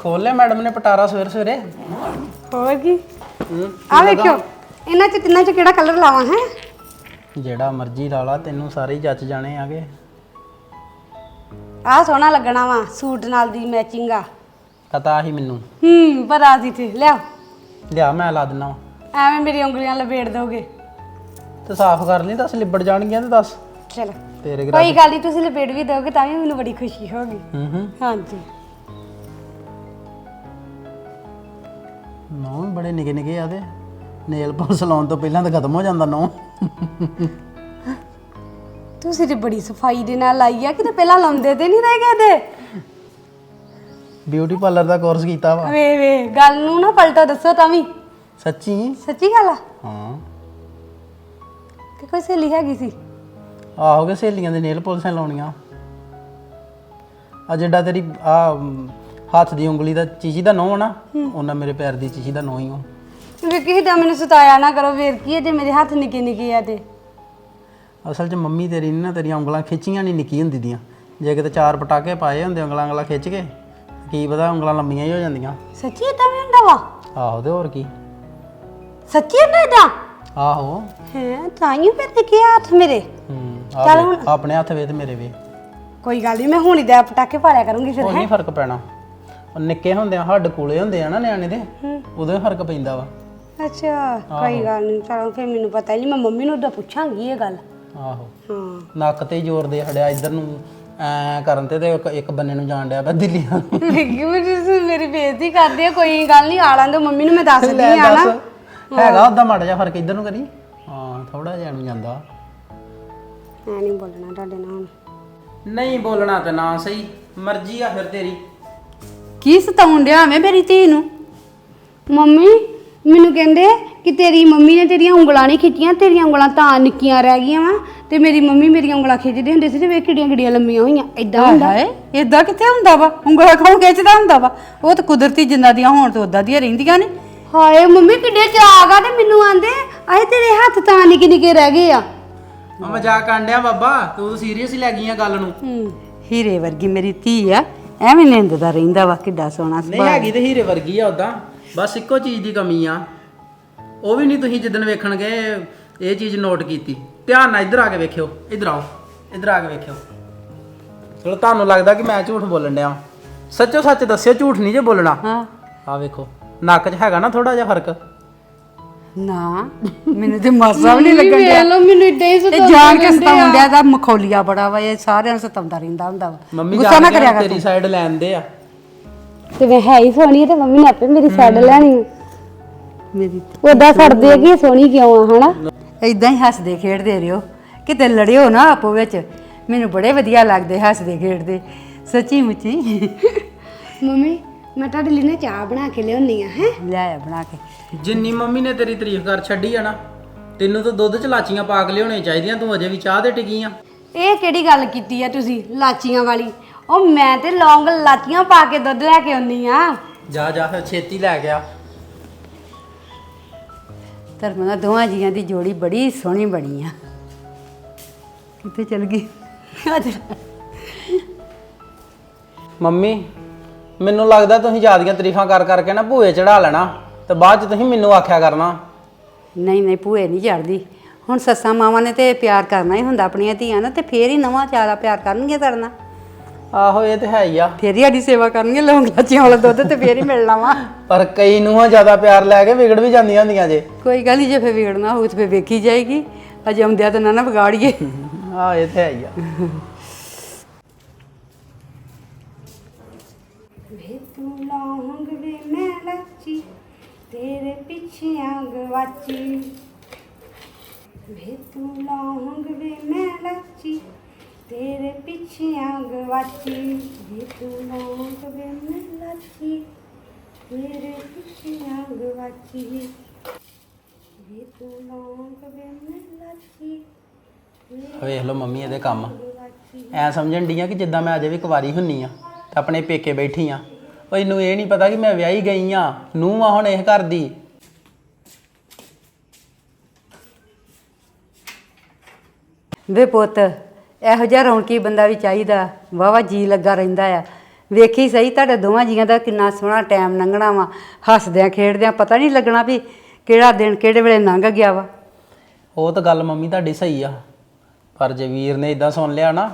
ਖੋਲ ਲਿਆ ਮੈਡਮ ਨੇ ਪਟਾਰਾ ਸਵੇਰੇ ਸਵੇਰੇ। ਹੋਰ ਕੀ? ਹੂੰ ਆ ਵੇਖਿਓ ਇਹਨਾਂ ਚ ਤਿੰਨਾਂ ਚ ਕਿਹੜਾ ਕਲਰ ਲਾਵਾਂ ਹੈ? ਜਿਹੜਾ ਮਰਜ਼ੀ ਲਾ ਲਾ ਤੈਨੂੰ ਸਾਰੇ ਹੀ ਜੱਚ ਜਾਣੇ ਆਗੇ। ਆਹ ਸੋਹਣਾ ਲੱਗਣਾ ਵਾ ਸੂਟ ਨਾਲ ਦੀ ਮੈਚਿੰਗ ਆ। ਪਤਾ ਹੀ ਮੈਨੂੰ। ਹੂੰ ਪਰ ਆ ਸੀ ਤੇ ਲਿਆਓ। ਲਿਆ ਮੈਂ ਲਾ ਦਿੰਨਾ ਵਾਂ। ਐਵੇਂ ਮੇਰੀ ਉਂਗਲੀਆਂ ਲਪੇਟ ਦੋਗੇ। ਤੇ ਸਾਫ਼ ਕਰ ਲਈ ਦੱਸ ਲਿਬੜ ਜਾਣਗੀਆਂ ਤੇ ਦੱਸ। ਚਲੋ। ਤੇਰੇ ਗਰਾ ਕੋਈ ਗੱਲ ਨਹੀਂ ਤੁਸੀਂ ਲਪੇਟ ਵੀ ਦੋਗੇ ਤਾਂ ਵੀ ਮੈਨੂੰ ਬੜੀ ਖੁਸ਼ੀ ਹੋਗੀ ਹੂੰ ਹੂੰ। ਹਾਂਜੀ। ਨੌ ਬੜੇ ਨਿੱਕੇ ਨਿੱਕੇ ਆ ਤੇ। ਨੇਲ ਪਾਲਿਸ਼ ਲਾਉਣ ਤੋਂ ਪਹਿਲਾਂ ਤਾਂ ਖਤਮ ਹੋ ਜਾਂਦਾ ਨੌ। ਤੁਸੀਂ ਤੇ ਬੜੀ ਸਫ਼ਾਈ ਦੇ ਨਾਲ ਲਾਈ ਆ ਕਿਤੇ ਪਹਿਲਾਂ ਲਾਉਂਦੇ ਤੇ ਨਹੀਂ ਰਹੇ ਕਹਦੇ ਬਿਊਟੀ ਪਾਰਲਰ ਦਾ ਕੋਰਸ ਕੀਤਾ ਵਾ। ਵੇ ਵੇ ਗੱਲ ਨੂੰ ਨਾ ਪਲਟੋ ਦੱਸੋ ਤਾਂ ਵੀ। ਸੱਚੀ? ਸੱਚੀ ਗੱਲ ਆ? ਹਾਂ। ਕਿ ਕੋਈ ਸਹੇਲੀ ਹੈਗੀ ਸੀ? ਆਹੋ ਕਿ ਸਹੇਲੀਆਂ ਦੇ ਨੇਲ ਪਾਲਿਸ਼ਾਂ ਲਾਉਣੀਆਂ। ਆ ਤੇਰੀ ਆ ਹੱਥ ਦੀ ਉਂਗਲੀ ਦਾ ਚੀਚੀ ਦਾ ਨੌ ਨਾ ਉਹਨਾਂ ਮੇਰੇ ਪੈਰ ਦੀ ਚੀਚੀ ਦਾ ਨੌ ਹੀ ਹੋ ਵੀ ਕਿਸੇ ਦਾ ਮੈਨੂੰ ਸਤਾਇਆ ਨਾ ਕਰੋ ਵੇਰ ਕੀ ਹੈ ਜੇ ਮੇਰੇ ਹੱਥ ਨਿੱਕੇ ਨਿੱਕੇ ਆ ਤੇ? ਅਸਲ 'ਚ ਮੰਮੀ ਤੇਰੀ ਨੇ ਨਾ ਤੇਰੀਆਂ ਉਂਗਲਾਂ ਖਿੱਚੀਆਂ ਨਹੀਂ ਨਿੱਕੀ ਹੁੰਦੀ ਦੀਆਂ। ਜੇ ਕਿਤੇ ਚਾਰ ਪਟਾਕੇ ਪਾਏ ਹੁੰਦੇ ਉਂਗਲਾਂ ਉਂਗਲਾਂ ਖਿੱਚ ਕੇ ਕੀ ਪਤਾ ਉਂਗਲਾਂ ਲੰਮੀਆਂ ਹੀ ਹੋ ਜਾਂਦੀਆਂ। ਸੱਚੀ ਇਦਾਂ ਵੀ ਹੁੰਦਾ ਵਾ? ਆਹੋ ਤੇ ਹੋਰ ਕੀ। ਸੱਚੀ ਹੁੰਦਾ ਇਦਾਂ ਆਹੋ। ਹੈ ਤਾਂ ਹੀ ਫਿਰ ਨਿੱਕੇ ਹੱਥ ਮੇਰੇ। ਹੂੰ ਚੱਲ ਵੇਖ, ਹੁਣ। ਆਪਣੇ ਹੱਥ ਵੇ ਤੇ ਮੇਰੇ ਵੇ। ਕੋਈ ਗੱਲ ਨਹੀਂ ਮੈਂ ਹੁਣੀ ਦਾ ਪਟਾਕੇ ਪਾਲਿਆ ਕਰੂੰਗੀ ਫਿਰ ਉਹ ਨਹੀਂ ਫ਼ਰਕ ਪੈਣਾ। ਉਹ ਨਿੱਕੇ ਹੁੰਦੇ ਆ ਹੱਡ ਕੂਲੇ ਹੁੰਦੇ ਆ ਨਾ ਨਿਆਣੇ ਦੇ ਉਦੋਂ ਹੀ ਫ਼ਰਕ ਪੈਂਦਾ ਵਾ। ਅੱਛਾ ਕੋਈ ਗੱਲ ਨਹੀਂ ਚਲੋ ਫਿਰ ਮੈਨੂੰ ਪਤਾ ਨਹੀਂ ਮੈਂ ਮੰਮੀ ਨੂੰ ਉਦੋਂ ਪੁੱਛਾਂਗੀ ਇਹ ਗੱਲ। ਆਹੋ। ਹਾਂ। ਨੱਕ ਤੇ ਜ਼ੋਰ ਦੇ ਹੜਿਆ ਇੱਧਰ ਨੂੰ ਐ ਕਰਨ ਤੇ ਤੇ ਇੱਕ- ਇੱਕ ਬੰਨੇ ਨੂੰ ਜਾਣ ਡਿਆ ਪਿਆ ਦਿੱਲੀ ਵੱਲ ਨੂੰ। ਲੱਗੀ ਮੈਨੂੰ ਤੁਸੀਂ ਮੇਰੀ ਬੇਇੱਜ਼ਤੀ ਕਰਦੇ ਆ ਕੋਈ ਗੱਲ ਨਹੀਂ ਆ ਲੈਂਦੇ ਮੰਮੀ ਨੂੰ ਮੈਂ ਦੱਸਦੀ ਲੈ ਆ ਨਾ ਦੱਸ। ਹੈਗਾ ਉਦਾਂ ਮਾੜਾ ਜਿਹਾ ਫ਼ਰਕ ਇੱਧਰ ਨੂੰ ਕਰੀ। ਹਾਂ ਥੋੜਾ ਜਿਹਾ ਨੂੰ ਜਾਂਦਾ। ਐ ਨਹੀਂ ਬੋਲਣਾ ਤੁਹਾਡੇ ਨਾਲ। ਨਹੀਂ ਬੋਲਣਾ ਤੇ ਨਾ ਸਹੀ ਮਰਜ਼ੀ ਆ ਫਿਰ ਤੇਰੀ। ਕੀ ਸਤਾਉਣ ਡਿਆ ਮੈਂ ਮੇਰੀ ਧੀ ਨੂੰ? ਮੰਮੀ ਮੈਨੂੰ ਕਹਿੰਦੇ ਕਿ ਤੇਰੀ ਮੰਮੀ ਨੇ ਤੇਰੀਆਂ ਉਂਗਲਾਂ ਨਹੀਂ ਖਿੱਚੀਆਂ ਤੇਰੀਆਂ ਉਂਗਲਾਂ ਤਾਂ ਨਿੱਕੀਆਂ ਰਹਿ ਗਈਆਂ ਵਾ ਤੇ ਮੇਰੀ ਮੰਮੀ ਮੇਰੀਆਂ ਉਂਗਲਾਂ ਖਿੱਚਦੇ ਹੁੰਦੇ ਸੀ ਤੇ ਵੇਖ ਕਿੱਡੀਆਂ ਕਿੱਡੀਆਂ ਲੰਮੀਆਂ ਹੋਈਆਂ ਐਦਾਂ ਹੁੰਦਾ। ਹਾਏ ਇਦਾਂ ਕਿੱਥੇ ਹੁੰਦਾ ਵਾ? ਉਂਗਲਾ ਕੌਣ ਖਿੱਚਦਾ ਹੁੰਦਾ ਵਾ? ਉਹ ਤਾਂ ਕੁਦਰਤੀ ਜਿੰਨਾ ਦੀਆਂ ਹੋਣ ਤੇ ਉਦਾਂ ਦੀਆਂ ਰਹਿੰਦੀਆਂ ਨੇ। ਹਾਏ ਮੰਮੀ ਕਿੱਡੇ ਚਾਗ ਆ ਤੇ ਮੈਨੂੰ ਆਂਦੇ ਆਏ ਤੇਰੇ ਹੱਥ ਤਾਂ ਨਿੱਕੇ ਨਿੱਕੇ ਰਹਿ ਗਏ ਆ। ਮਜ਼ਾਕ ਕਾਂਡਿਆ ਬਾਬਾ ਤੂੰ ਸੀਰੀਅਸ ਹੀ ਲੈ ਗਈਆਂ ਗੱਲ ਨੂੰ। ਹੀਰੇ ਵਰਗੀ ਮੇਰੀ ਧੀ ਆ। ਐਵੇਂ ਨਿੰਦਦਾ ਰਹਿੰਦਾ ਵਾ ਕਿੱਡਾ ਸੋਹਣਾ ਨਹੀਂ ਹੈਗੀ ਤੇ ਹੀਰੇ ਵਰਗੀ ਆ ਉਦਾਂ ਬਸ ਇੱਕੋ ਚੀਜ਼ ਦੀ ਕਮੀ ਆ। ਉਹ ਵੀ ਨਹੀਂ ਤੁਸੀਂ ਜਿੱਦਣ ਵੇਖਣ ਗਏ ਇਹ ਚੀਜ਼ ਨੋਟ ਕੀਤੀ। ਧਿਆਨ ਨਾਲ ਇੱਧਰ ਆ ਕੇ ਵੇਖਿਓ ਇੱਧਰ ਆਓ ਇੱਧਰ ਆ ਕੇ ਵੇਖਿਓ। ਚਲੋ ਤੁਹਾਨੂੰ ਲੱਗਦਾ ਕਿ ਮੈਂ ਝੂਠ ਬੋਲਣ ਡਿਆ। ਵਾਂ। ਸੱਚੋ ਸੱਚ ਦੱਸਿਓ ਝੂਠ ਨਹੀਂ ਜੇ ਬੋਲਣਾ। ਹਾਂ। ਆ ਵੇਖੋ ਨੱਕ 'ਚ ਹੈਗਾ ਨਾ ਥੋੜਾ ਜਿਹਾ ਫ਼ਰਕ। ਨਾ ਮੈਨੂੰ ਤੇ ਮਾਸਾ ਵੀ ਨਹੀਂ ਲੱਗਣ ਡਿਆ। ਲੋ ਮੈਨੂੰ ਇੱਦਾਂ ਹੀ ਇਹ ਜਾਣ ਕੇ ਸਤਾਉਣ ਡਿਆ ਦਾ ਮਖੌਲੀਆ ਬੜਾ ਵਾ ਇਹ ਸਾਰਿਆਂ ਨੂੰ ਸਤਾਉਂਦਾ ਰਹਿੰਦਾ ਹੁੰਦਾ ਵਾ। ਮੰਮੀ ਗੁੱਸਾ ਨਾ ਕਰਿਆ ਕਰ ਤੇਰੀ ਸਾਈਡ ਲੈਂਦੇ ਆ। ਤੇ ਮੈਂ ਹੈ ਹੀ ਸੋਹਣੀ ਆ ਤੇ ਮੰਮੀ ਨੇ ਆਪੇ ਮੇਰੀ ਸਾਈਡ ਲੈਣੀ ਮੇਰੀ ਉਦਾਂ ਸੜਦੇ ਆ ਕਿ ਇਹ ਸੋਹਣੀ ਕਿਉਂ ਆ ਹਨਾ? ਇਦਾਂ ਹੀ ਹੱਸਦੇ ਖੇਡਦੇ ਰਿਓ ਕਿਤੇ ਲੜਿਓ ਨਾ ਆਪੋ ਵਿੱਚ। ਮੈਨੂੰ ਬੜੇ ਵਧੀਆ ਲੱਗਦੇ ਹੱਸਦੇ ਖੇਡਦੇ। ਸੱਚੀ ਮੁੱਚੀ। ਮੰਮੀ ਮੈਂ ਤੁਹਾਡੇ ਲਈ ਨਾ ਚਾਹ ਬਣਾ ਕੇ ਲਿਆਉਣੀ ਆ ਹੈ? ਲਿਆਇਆ ਬਣਾ ਕੇ। ਜਿੰਨੀ ਮੰਮੀ ਨੇ ਤੇਰੀ ਤਾਰੀਫ ਕਰ ਛੱਡੀ ਆ ਨਾ ਤੈਨੂੰ ਤਾਂ ਦੁੱਧ 'ਚ ਲਾਚੀਆਂ ਪਾ ਕੇ ਲਿਆਉਣੀਆਂ ਚਾਹੀਦੀਆਂ ਤੂੰ ਅਜੇ ਵੀ ਚਾਹ ਤੇ ਟਿਕੀ ਆ। ਇਹ ਕਿਹੜੀ ਗੱਲ ਕੀਤੀ ਆ ਤੁਸੀਂ ਲਾਚੀਆਂ ਵਾਲੀ? ਉਹ ਮੈਂ ਤੇ ਲੌਂਗ ਲਾਚੀਆਂ ਪਾ ਕੇ ਦੁੱਧ ਲੈ ਕੇ ਆਉਣੀ ਆ। ਜਾ ਜਾ ਫਿਰ ਛੇਤੀ ਲੈ ਗਿਆ ਧਰਮ ਦਾ ਦੋਵਾਂ ਜੀਆਂ ਦੀ ਜੋੜੀ ਬੜੀ ਸੋਹਣੀ ਬਣੀ ਆ। ਕਿੱਥੇ ਚਲ ਗਈ? ਮੰਮੀ ਮੈਨੂੰ ਲੱਗਦਾ ਤੁਸੀਂ ਜਿਆਦੀਆਂ ਤਾਰੀਫਾਂ ਕਰ ਕਰਕੇ ਨਾ ਭੂਏ ਚੜਾ ਲੈਣਾ ਤੇ ਬਾਅਦ ਚ ਤੁਸੀਂ ਮੈਨੂੰ ਆਖਿਆ ਕਰਨਾ। ਨਹੀਂ ਨਹੀਂ ਭੂਏ ਨਹੀਂ ਚੜਦੀ। ਹੁਣ ਸੱਸਾਂ ਮਾਵਾਂ ਨੇ ਤੇ ਪਿਆਰ ਕਰਨਾ ਹੀ ਹੁੰਦਾ ਆਪਣੀਆਂ ਧੀਆਂ ਨਾਲ ਤੇ ਫੇਰ ਹੀ ਨਵਾਂ ਜ਼ਿਆਦਾ ਪਿਆਰ ਕਰਨਗੇ ਤਰਨਾ ਆਹੋ ਇਹ ਤੇ ਹੈ ਹੀ ਆ। ਫੇਰ ਹੀ ਸਾਡੀ ਸੇਵਾ ਕਰਨਗੇ ਲੌਂਗ ਲਾਚੀਆਂ ਵਾਲਾ ਦੁੱਧ ਤੇ ਫੇਰ ਹੀ ਮਿਲਣਾ ਵਾ। ਪਰ ਕਈ ਨੂੰਹਾਂ ਜ਼ਿਆਦਾ ਪਿਆਰ ਲੈ ਕੇ ਵਿਗੜ ਵੀ ਜਾਂਦੀਆਂ ਹੁੰਦੀਆਂ ਜੇ। ਕੋਈ ਗੱਲ ਨਹੀਂ ਜੇ ਫੇਰ ਵਿਗੜਨਾ ਹੋਊ ਤੇ ਫੇਰ ਵੇਖੀ ਜਾਏਗੀ। ਅਜੇ ਆਉਂਦਿਆਂ ਤਾਂ ਨਾ ਨਾ ਵਿਗਾੜੀਏ। ਆ ਇਹ ਤੇ ਹੈ ਹੀ ਆ ਵੇ ਤੂੰ ਲੌਂਗ ਵੇ ਮੈਂ ਲਾਚੀ ਤੇਰੇ ਪਿੱਛੇ ਗਵਾਚੀ ਵੇ ਤੂੰ ਲੌਂਗ ਵੇ ਮੈਂ ਲਾਚੀ ਤੇਰੇ ਪਿੱਛੇ ਗਵਾਚੀ ਵੇ ਤੂੰ ਲੌਂਗ ਵੇ ਮੈਂ ਲਾਚੀ ਤੇਰੇ ਪਿੱਛੇ ਗਵਾਚੀ ਵੇ ਤੂੰ ਲੌਂਗ ਵੇ ਮੈਂ ਲਾਚੀ ਵੇਖ ਲਓ ਮੰਮੀ ਇਹਦੇ ਕੰਮ ਐ ਸਮਝਣ ਡੀਆਂ ਕਿ ਜਿੱਦਾਂ ਮੈਂ ਅਜੇ ਵੀ ਕੁਵਾਰੀ ਹੁੰਨੀ ਆ ਤੇ ਆਪਣੇ ਪੇਕੇ ਬੈਠੀ ਆ। ਉਹ ਇਹਨੂੰ ਇਹ ਨਹੀਂ ਪਤਾ ਕਿ ਮੈਂ ਵਿਆਹੀ ਗਈ ਆ ਨੂੰਹ ਆ ਹੁਣ ਇਹ ਘਰ ਦੀ। ਵੇ ਪੁੱਤ ਇਹੋ ਜਿਹਾ ਰੌਣਕੀ ਬੰਦਾ ਵੀ ਚਾਹੀਦਾ ਵਾਵਾ ਜੀ ਲੱਗਾ ਰਹਿੰਦਾ ਆ। ਵੇਖੀ ਸਹੀ ਤੁਹਾਡੇ ਦੋਵਾਂ ਜੀਆਂ ਦਾ ਕਿੰਨਾ ਸੋਹਣਾ ਟਾਈਮ ਲੰਘਣਾ ਵਾ। ਹੱਸਦਿਆਂ ਖੇਡਦਿਆਂ ਪਤਾ ਨਹੀਂ ਲੱਗਣਾ ਵੀ ਕਿਹੜਾ ਦਿਨ ਕਿਹੜੇ ਵੇਲੇ ਲੰਘ ਗਿਆ ਵਾ। ਉਹ ਤਾਂ ਗੱਲ ਮੰਮੀ ਤੁਹਾਡੀ ਸਹੀ ਆ। ਪਰ ਜੇ ਵੀਰ ਨੇ ਇਦਾਂ ਸੁਣ ਲਿਆ ਨਾ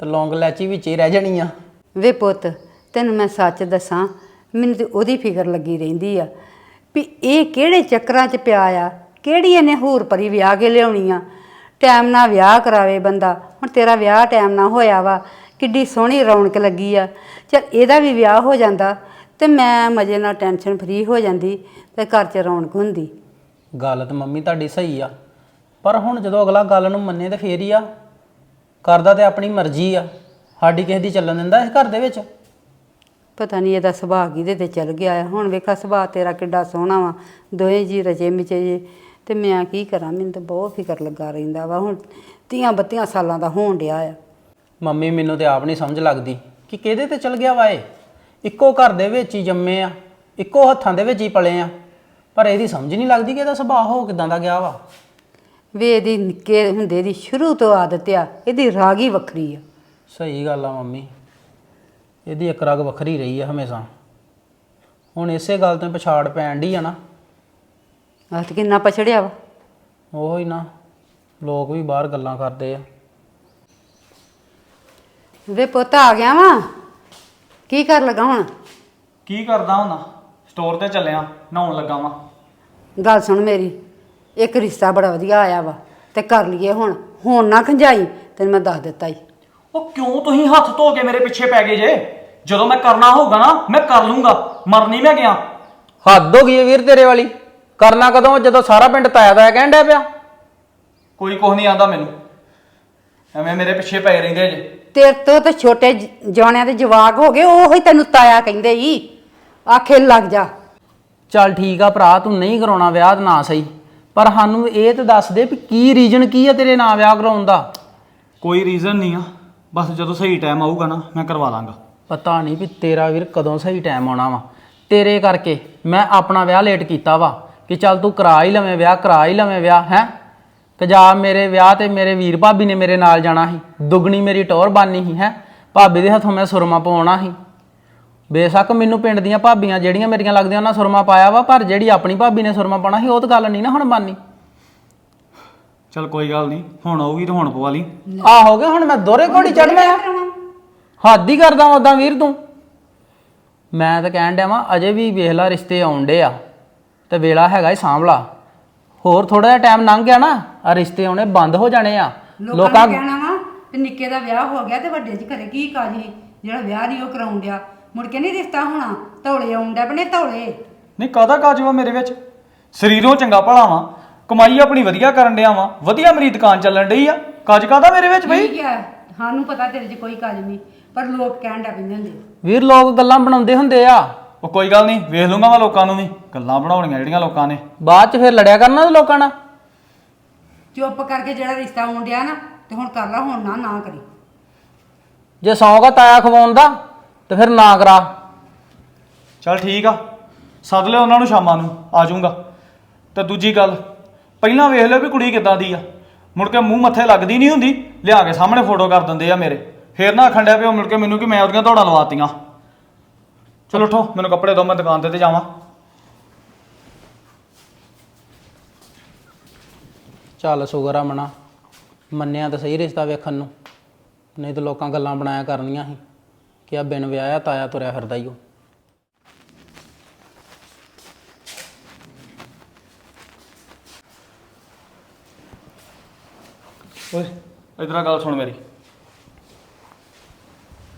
ਤਾਂ ਲੌਂਗ ਲੈਚੀ ਵਿੱਚ ਹੀ ਰਹਿ ਜਾਣੀ ਆ। ਵੇ ਪੁੱਤ ਤੈਨੂੰ ਮੈਂ ਸੱਚ ਦੱਸਾਂ, ਮੈਨੂੰ ਤੇ ਉਹਦੀ ਫਿਕਰ ਲੱਗੀ ਰਹਿੰਦੀ ਆ ਵੀ ਇਹ ਕਿਹੜੇ ਚੱਕਰਾਂ 'ਚ ਪਿਆ ਆ, ਕਿਹੜੀ ਇਹਨੇ ਹੋਰ ਪਰੀ ਵਿਆਹ ਕੇ ਲਿਆਉਣੀ ਆ? ਟਾਈਮ ਨਾਲ ਵਿਆਹ ਕਰਾਵੇ ਬੰਦਾ, ਹੁਣ ਤੇਰਾ ਵਿਆਹ ਟਾਈਮ ਨਾਲ ਹੋਇਆ ਵਾ, ਕਿੱਡੀ ਸੋਹਣੀ ਰੌਣਕ ਲੱਗੀ ਆ। ਚਲ ਇਹਦਾ ਵੀ ਵਿਆਹ ਹੋ ਜਾਂਦਾ ਤੇ ਮੈਂ ਮਜੇ ਨਾਲ ਟੈਨਸ਼ਨ ਫਰੀ ਹੋ ਜਾਂਦੀ ਤੇ ਘਰ 'ਚ ਰੌਣਕ ਹੁੰਦੀ। ਗੱਲ ਤਾਂ ਮੰਮੀ ਤੁਹਾਡੀ ਸਹੀ ਆ, ਪਰ ਹੁਣ ਜਦੋਂ ਅਗਲਾ ਗੱਲ ਨੂੰ ਮੰਨੇ ਤਾਂ ਫੇਰ ਹੀ ਆ। ਕਰਦਾ ਤੇ ਆਪਣੀ ਮਰਜ਼ੀ ਆ, ਸਾਡੀ ਕਿਸੇ ਦੀ ਚੱਲਣ ਦਿੰਦਾ ਇਸ ਘਰ ਦੇ ਵਿੱਚ? ਪਤਾ ਨਹੀਂ ਇਹਦਾ ਸੁਭਾਅ ਕਿਹਦੇ ਤੇ ਚੱਲ ਗਿਆ ਆ। ਹੁਣ ਵੇਖਾ ਸੁਭਾਅ ਤੇਰਾ ਕਿੱਡਾ ਸੋਹਣਾ ਵਾ ਦੋਵੇਂ ਜੀ ਰਚੇ ਮਿਚੇ ਜੇ। ਤੇ ਮੈਂ ਕੀ ਕਰਾਂ ਮੈਨੂੰ ਤਾਂ ਬਹੁਤ ਫਿਕਰ ਲੱਗਾ ਰਹਿੰਦਾ ਵਾ। ਹੁਣ ਤੀਆਂ ਬੱਤੀਆਂ ਸਾਲਾਂ ਦਾ ਹੋਣ ਡਿਆ ਆ। ਮੰਮੀ ਮੈਨੂੰ ਤੇ ਆਪ ਨਹੀਂ ਸਮਝ ਲੱਗਦੀ ਕਿ ਕਿਹਦੇ ਤੇ ਚਲ ਗਿਆ ਵਾ ਇਹ। ਇੱਕੋ ਘਰ ਦੇ ਵਿੱਚ ਹੀ ਜੰਮੇ ਆ ਇੱਕੋ ਹੱਥਾਂ ਦੇ ਵਿੱਚ ਹੀ ਪਲੇ ਆ। ਪਰ ਇਹਦੀ ਸਮਝ ਨਹੀਂ ਲੱਗਦੀ ਕਿ ਇਹਦਾ ਸੁਭਾਅ ਹੋ ਕਿਦਾਂ ਦਾ ਗਿਆ ਵਾ। ਵੇ ਇਹਦੀ ਨਿੱਕੇ ਹੁੰਦੇ ਦੀ ਸ਼ੁਰੂ ਤੋਂ ਆਦਤ ਆ ਇਹਦੀ ਰਾਗ ਵੱਖਰੀ ਆ। ਸਹੀ ਗੱਲ ਆ ਮੰਮੀ। ਇਹਦੀ ਇੱਕ ਰਗ ਵੱਖਰੀ ਰਹੀ ਆ ਹਮੇਸ਼ਾ। ਹੁਣ ਇਸੇ ਗੱਲ ਤੋਂ ਪਛਾੜ ਪੈਣ ਡਈ ਆ ਨਾ। ਆਹ ਤੇ ਕਿੰਨਾ ਪਛੜਿਆ ਵਾ। ਉਹੀ ਨਾ ਲੋਕ ਵੀ ਬਾਹਰ ਗੱਲਾਂ ਕਰਦੇ ਆ। ਵੇ ਪੁੱਤ ਆ ਗਿਆ ਵਾ। ਕੀ ਕਰ ਲਗਾ ਹੁਣ? ਕੀ ਕਰਦਾ ਹੁੰਦਾ? ਸਟੋਰ ਤੇ ਚੱਲਿਆ ਨਹਾਉਣ ਲੱਗਾ ਵਾਂ। ਗੱਲ ਸੁਣ ਮੇਰੀ ਇੱਕ ਰਿਸ਼ਤਾ ਬੜਾ ਵਧੀਆ ਆਇਆ ਵਾ ਤੇ ਕਰ ਲਈਏ ਹੁਣ। ਹੁਣ ਨਾ ਖੰਜਾਈ ਤੈਨੂੰ ਮੈਂ ਦੱਸ ਦਿੱਤਾ ਈ। ਉਹ ਕਿਉਂ ਤੁਸੀਂ ਹੱਥ ਧੋ ਕੇ ਮੇਰੇ ਪਿੱਛੇ ਪੈ ਗਏ ਜੇ? ਜਦੋਂ ਮੈਂ ਕਰਨਾ ਹੋਊਗਾ ਨਾ ਮੈਂ ਕਰ ਲੂੰਗਾ। ਮਰ ਨਹੀਂ ਮੈਂ ਗਿਆ। ਹੱਦ ਹੋ ਗਈ ਵੀਰ ਤੇਰੇ ਵਾਲੀ। ਕਰਨਾ ਕਦੋਂ ਜਦੋਂ ਸਾਰਾ ਪਿੰਡ ਤਾਇਆ ਦਾ ਕਹਿਣ ਡਿਆ ਪਿਆ। ਕੋਈ ਕੁਝ ਨਹੀਂ ਆਂਦਾ ਮੈਨੂੰ। ਐਵੇਂ ਮੇਰੇ ਪਿੱਛੇ ਪੈ ਰਹਿੰਦੇ ਜੇ। ਤੇਰੇ ਤੋਂ ਤਾਂ ਛੋਟੇ ਜ- ਜਵਾਨਿਆਂ ਦੇ ਜਵਾਕ ਹੋ ਗਏ ਉਹ ਹੀ ਤੈਨੂੰ ਤਾਇਆ ਕਹਿੰਦੇ ਈ। ਆਖੇ ਲੱਗ ਜਾ। ਚੱਲ ਠੀਕ ਆ ਭਰਾ ਤੂੰ ਨਹੀਂ ਕਰਾਉਣਾ ਵਿਆਹ ਤਾਂ ਨਾ ਸਹੀ। ਪਰ ਸਾਨੂੰ ਇਹ ਤਾਂ ਦੱਸ ਦੇ ਵੀ ਕੀ ਰੀਜਨ ਕੀ ਆ ਤੇਰੇ ਨਾਂ ਵਿਆਹ ਕਰਾਉਣ ਦਾ। ਕੋਈ ਰੀਜ਼ਨ ਨਹੀਂ ਆ। ਬਸ ਜਦੋਂ ਸਹੀ ਟਾਈਮ ਆਊਗਾ ਨਾ ਮੈਂ ਕਰਵਾ ਦਾਂਗਾ ਪਤਾ ਨਹੀਂ ਵੀ ਤੇਰਾ ਵੀਰ ਕਦੋਂ ਸਹੀ ਟਾਈਮ ਆਉਣਾ ਵਾ। ਤੇਰੇ ਕਰਕੇ ਮੈਂ ਆਪਣਾ ਵਿਆਹ ਲੇਟ ਕੀਤਾ ਵਾ ਕਿ ਚੱਲ ਤੂੰ ਕਰਾ ਹੀ ਲਵੇਂ ਵਿਆਹ ਕਰਾ ਹੀ ਲਵੇਂ ਵਿਆਹ ਹੈ? ਤੇ ਜਾ ਮੇਰੇ ਵਿਆਹ ਤੇ ਮੇਰੇ ਵੀਰ ਭਾਬੀ ਨੇ ਮੇਰੇ ਨਾਲ ਜਾਣਾ ਸੀ। ਦੁੱਗਣੀ ਮੇਰੀ ਟੌਰ ਬਾਨੀ ਸੀ ਹੈ? ਭਾਬੀ ਦੇ ਹੱਥੋਂ ਮੈਂ ਸੁਰਮਾ ਪਵਾਉਣਾ ਸੀ। ਬੇਸ਼ੱਕ ਮੈਨੂੰ ਪਿੰਡ ਦੀਆਂ ਭਾਬੀਆਂ ਜਿਹੜੀਆਂ ਮੇਰੀਆਂ ਲੱਗਦੀਆਂ ਉਹਨਾਂ ਸੁਰਮਾ ਪਾਇਆ ਵਾ ਪਰ ਜਿਹੜੀ ਆਪਣੀ ਭਾਬੀ ਨੇ ਸੁਰਮਾ ਪਾਉਣਾ ਸੀ ਉਹ ਤਾਂ ਗੱਲ ਨਹੀਂ ਨਾ ਹੁਣ ਬਾਨੀ। ਚਲ ਕੋਈ ਗੱਲ ਨਹੀਂ ਹੁਣ ਆਊਗੀ ਤਾਂ ਹੁਣ ਪਵਾ ਲਈ। ਆ ਹੋ ਗਿਆ ਹੁਣ ਮੈਂ ਦੋਰੇ ਘੋੜੀ ਚੜਨਾ ਆ ਹੱਦ ਹੀ ਕਰਦਾ ਉਦਾਂ ਵੀਰ ਤੂੰ। ਮੈਂ ਤਾਂ ਕਹਿਣ ਡਿਆ ਵਾਂ ਅਜੇ ਵੀ ਵੇਖ ਲਾ ਰਿਸ਼ਤੇ ਆਉਣ ਡੇ ਆ ਤੇ ਵੇਲਾ ਹੈਗਾ ਹੀ ਸਾਂਭਲਾ। ਹੋਰ ਥੋੜਾ ਜਿਹਾ ਟਾਈਮ ਲੰਘ ਗਿਆ ਨਾ ਆ ਰਿਸ਼ਤੇ ਆਉਣੇ ਬੰਦ ਹੋ ਜਾਣੇ ਆ। ਲੋਕਾਂ ਕਹਿਣਾ ਵਾ ਤੇ ਨਿੱਕੇ ਦਾ ਵਿਆਹ ਹੋ ਗਿਆ ਤੇ ਵੱਡੇ 'ਚ ਘਰੇ ਕੀ ਕਾਜੀ ਜਿਹੜਾ ਵਿਆਹ ਨਹੀਂ ਉਹ ਕਰਾਉਣ ਡਿਆ। ਮੁੜ ਕੇ ਨਹੀਂ ਰਿਸ਼ਤਾ ਹੋਣਾ ਧੌਲੇ ਆਉਣ ਡਿਆ ਬਣੇ ਧੌਲੇ। ਨਹੀਂ ਕਾਹਦਾ ਕਾਜ ਵਾ ਮੇਰੇ ਵਿੱਚ? ਸਰੀਰੋਂ ਚੰਗਾ ਭਲਾ ਵਾਂ ਕਮਾਈ ਆਪਣੀ ਵਧੀਆ ਕਰਨ ਡਿਆ ਵਾਂ ਵਧੀਆ ਮੇਰੀ ਦੁਕਾਨ ਚੱਲਣ ਡਈ ਆ। ਕਾਜ ਕਾਹਦਾ ਮੇਰੇ ਵਿੱਚ ਬਈ? ਠੀਕ ਹੈ ਸਾਨੂੰ ਪਤਾ ਤੇਰੇ 'ਚ ਕੋਈ ਕਾਜ ਨਹੀਂ। ਪਰ ਲੋਕ ਕਹਿਣ ਡਿਆ ਪੈਂਦੇ ਹੁੰਦੇ ਵੀਰ ਲੋਕ ਗੱਲਾਂ ਬਣਾਉਂਦੇ ਹੁੰਦੇ ਆ। ਉਹ ਕੋਈ ਗੱਲ ਨਹੀਂ ਵੇਖ ਲੂੰਗਾ ਮੈਂ ਲੋਕਾਂ ਨੂੰ ਵੀ। ਗੱਲਾਂ ਬਣਾਉਣੀਆਂ ਜਿਹੜੀਆਂ ਲੋਕਾਂ ਨੇ। ਬਾਅਦ ਚ ਫਿਰ ਲੜਿਆ ਕਰਨਾ ਤੇ ਲੋਕਾਂ ਨਾਲ? ਚੁੱਪ ਕਰਕੇ ਜਿਹੜਾ ਰਿਸ਼ਤਾ ਹੋਣ ਡਿਆ ਨਾ ਤੇ ਹੁਣ ਕਰ ਲਾ ਹੁਣ ਨਾ ਨਾ ਕਰੀ। ਜੇ ਆ ਤਾਇਆ ਖਵਾਉਣ ਦਾ ਤੇ ਫਿਰ ਨਾ ਕਰਾ। ਚਲ ਠੀਕ ਆ ਸੱਦ ਲਿਓ ਉਹਨਾਂ ਨੂੰ ਸ਼ਾਮਾਂ ਨੂੰ ਆ ਜਾਊਂਗਾ। ਤੇ ਦੂਜੀ ਗੱਲ ਪਹਿਲਾਂ ਵੇਖ ਲਿਓ ਵੀ ਕੁੜੀ ਕਿੱਦਾਂ ਦੀ ਆ। ਮੁੜ ਕੇ ਮੂੰਹ ਮੱਥੇ ਲੱਗਦੀ ਨਹੀਂ ਹੁੰਦੀ ਲਿਆ ਕੇ ਸਾਹਮਣੇ ਫੋਟੋ ਕਰ ਦਿੰਦੇ ਆ ਮੇਰੇ। ਫੇਰ ਨਾ ਖੰਡਿਆ ਪਿਓ ਮੁੜ ਕੇ ਮੈਨੂੰ ਕਿ ਮੈਂ ਉਹਦੀਆਂ ਦੌੜਾਂ ਲਵਾਤੀਆਂ। ਚਲੋ ਉਠੋ ਮੈਨੂੰ ਕੱਪੜੇ ਦੋ ਮੈਂ ਦੁਕਾਨ ਤੇ ਤੇ ਜਾਵਾਂ। ਚੱਲ ਸ਼ੁਕਰ ਆ ਮਨਾ। ਮੰਨਿਆ ਤਾਂ ਸਹੀ ਰਿਸ਼ਤਾ ਵੇਖਣ ਨੂੰ। ਨਹੀਂ ਤਾਂ ਲੋਕਾਂ ਗੱਲਾਂ ਬਣਾਇਆ ਕਰਨੀਆਂ ਸੀ ਕਿ ਆ ਬਿਨ ਵਿਆਹਿਆ ਤਾਇਆ ਤੁਰਿਆ ਫਿਰਦਾ ਈ ਉਹ ਓਏ ਇਧਰ ਆ ਗੱਲ ਸੁਣ ਮੇਰੀ।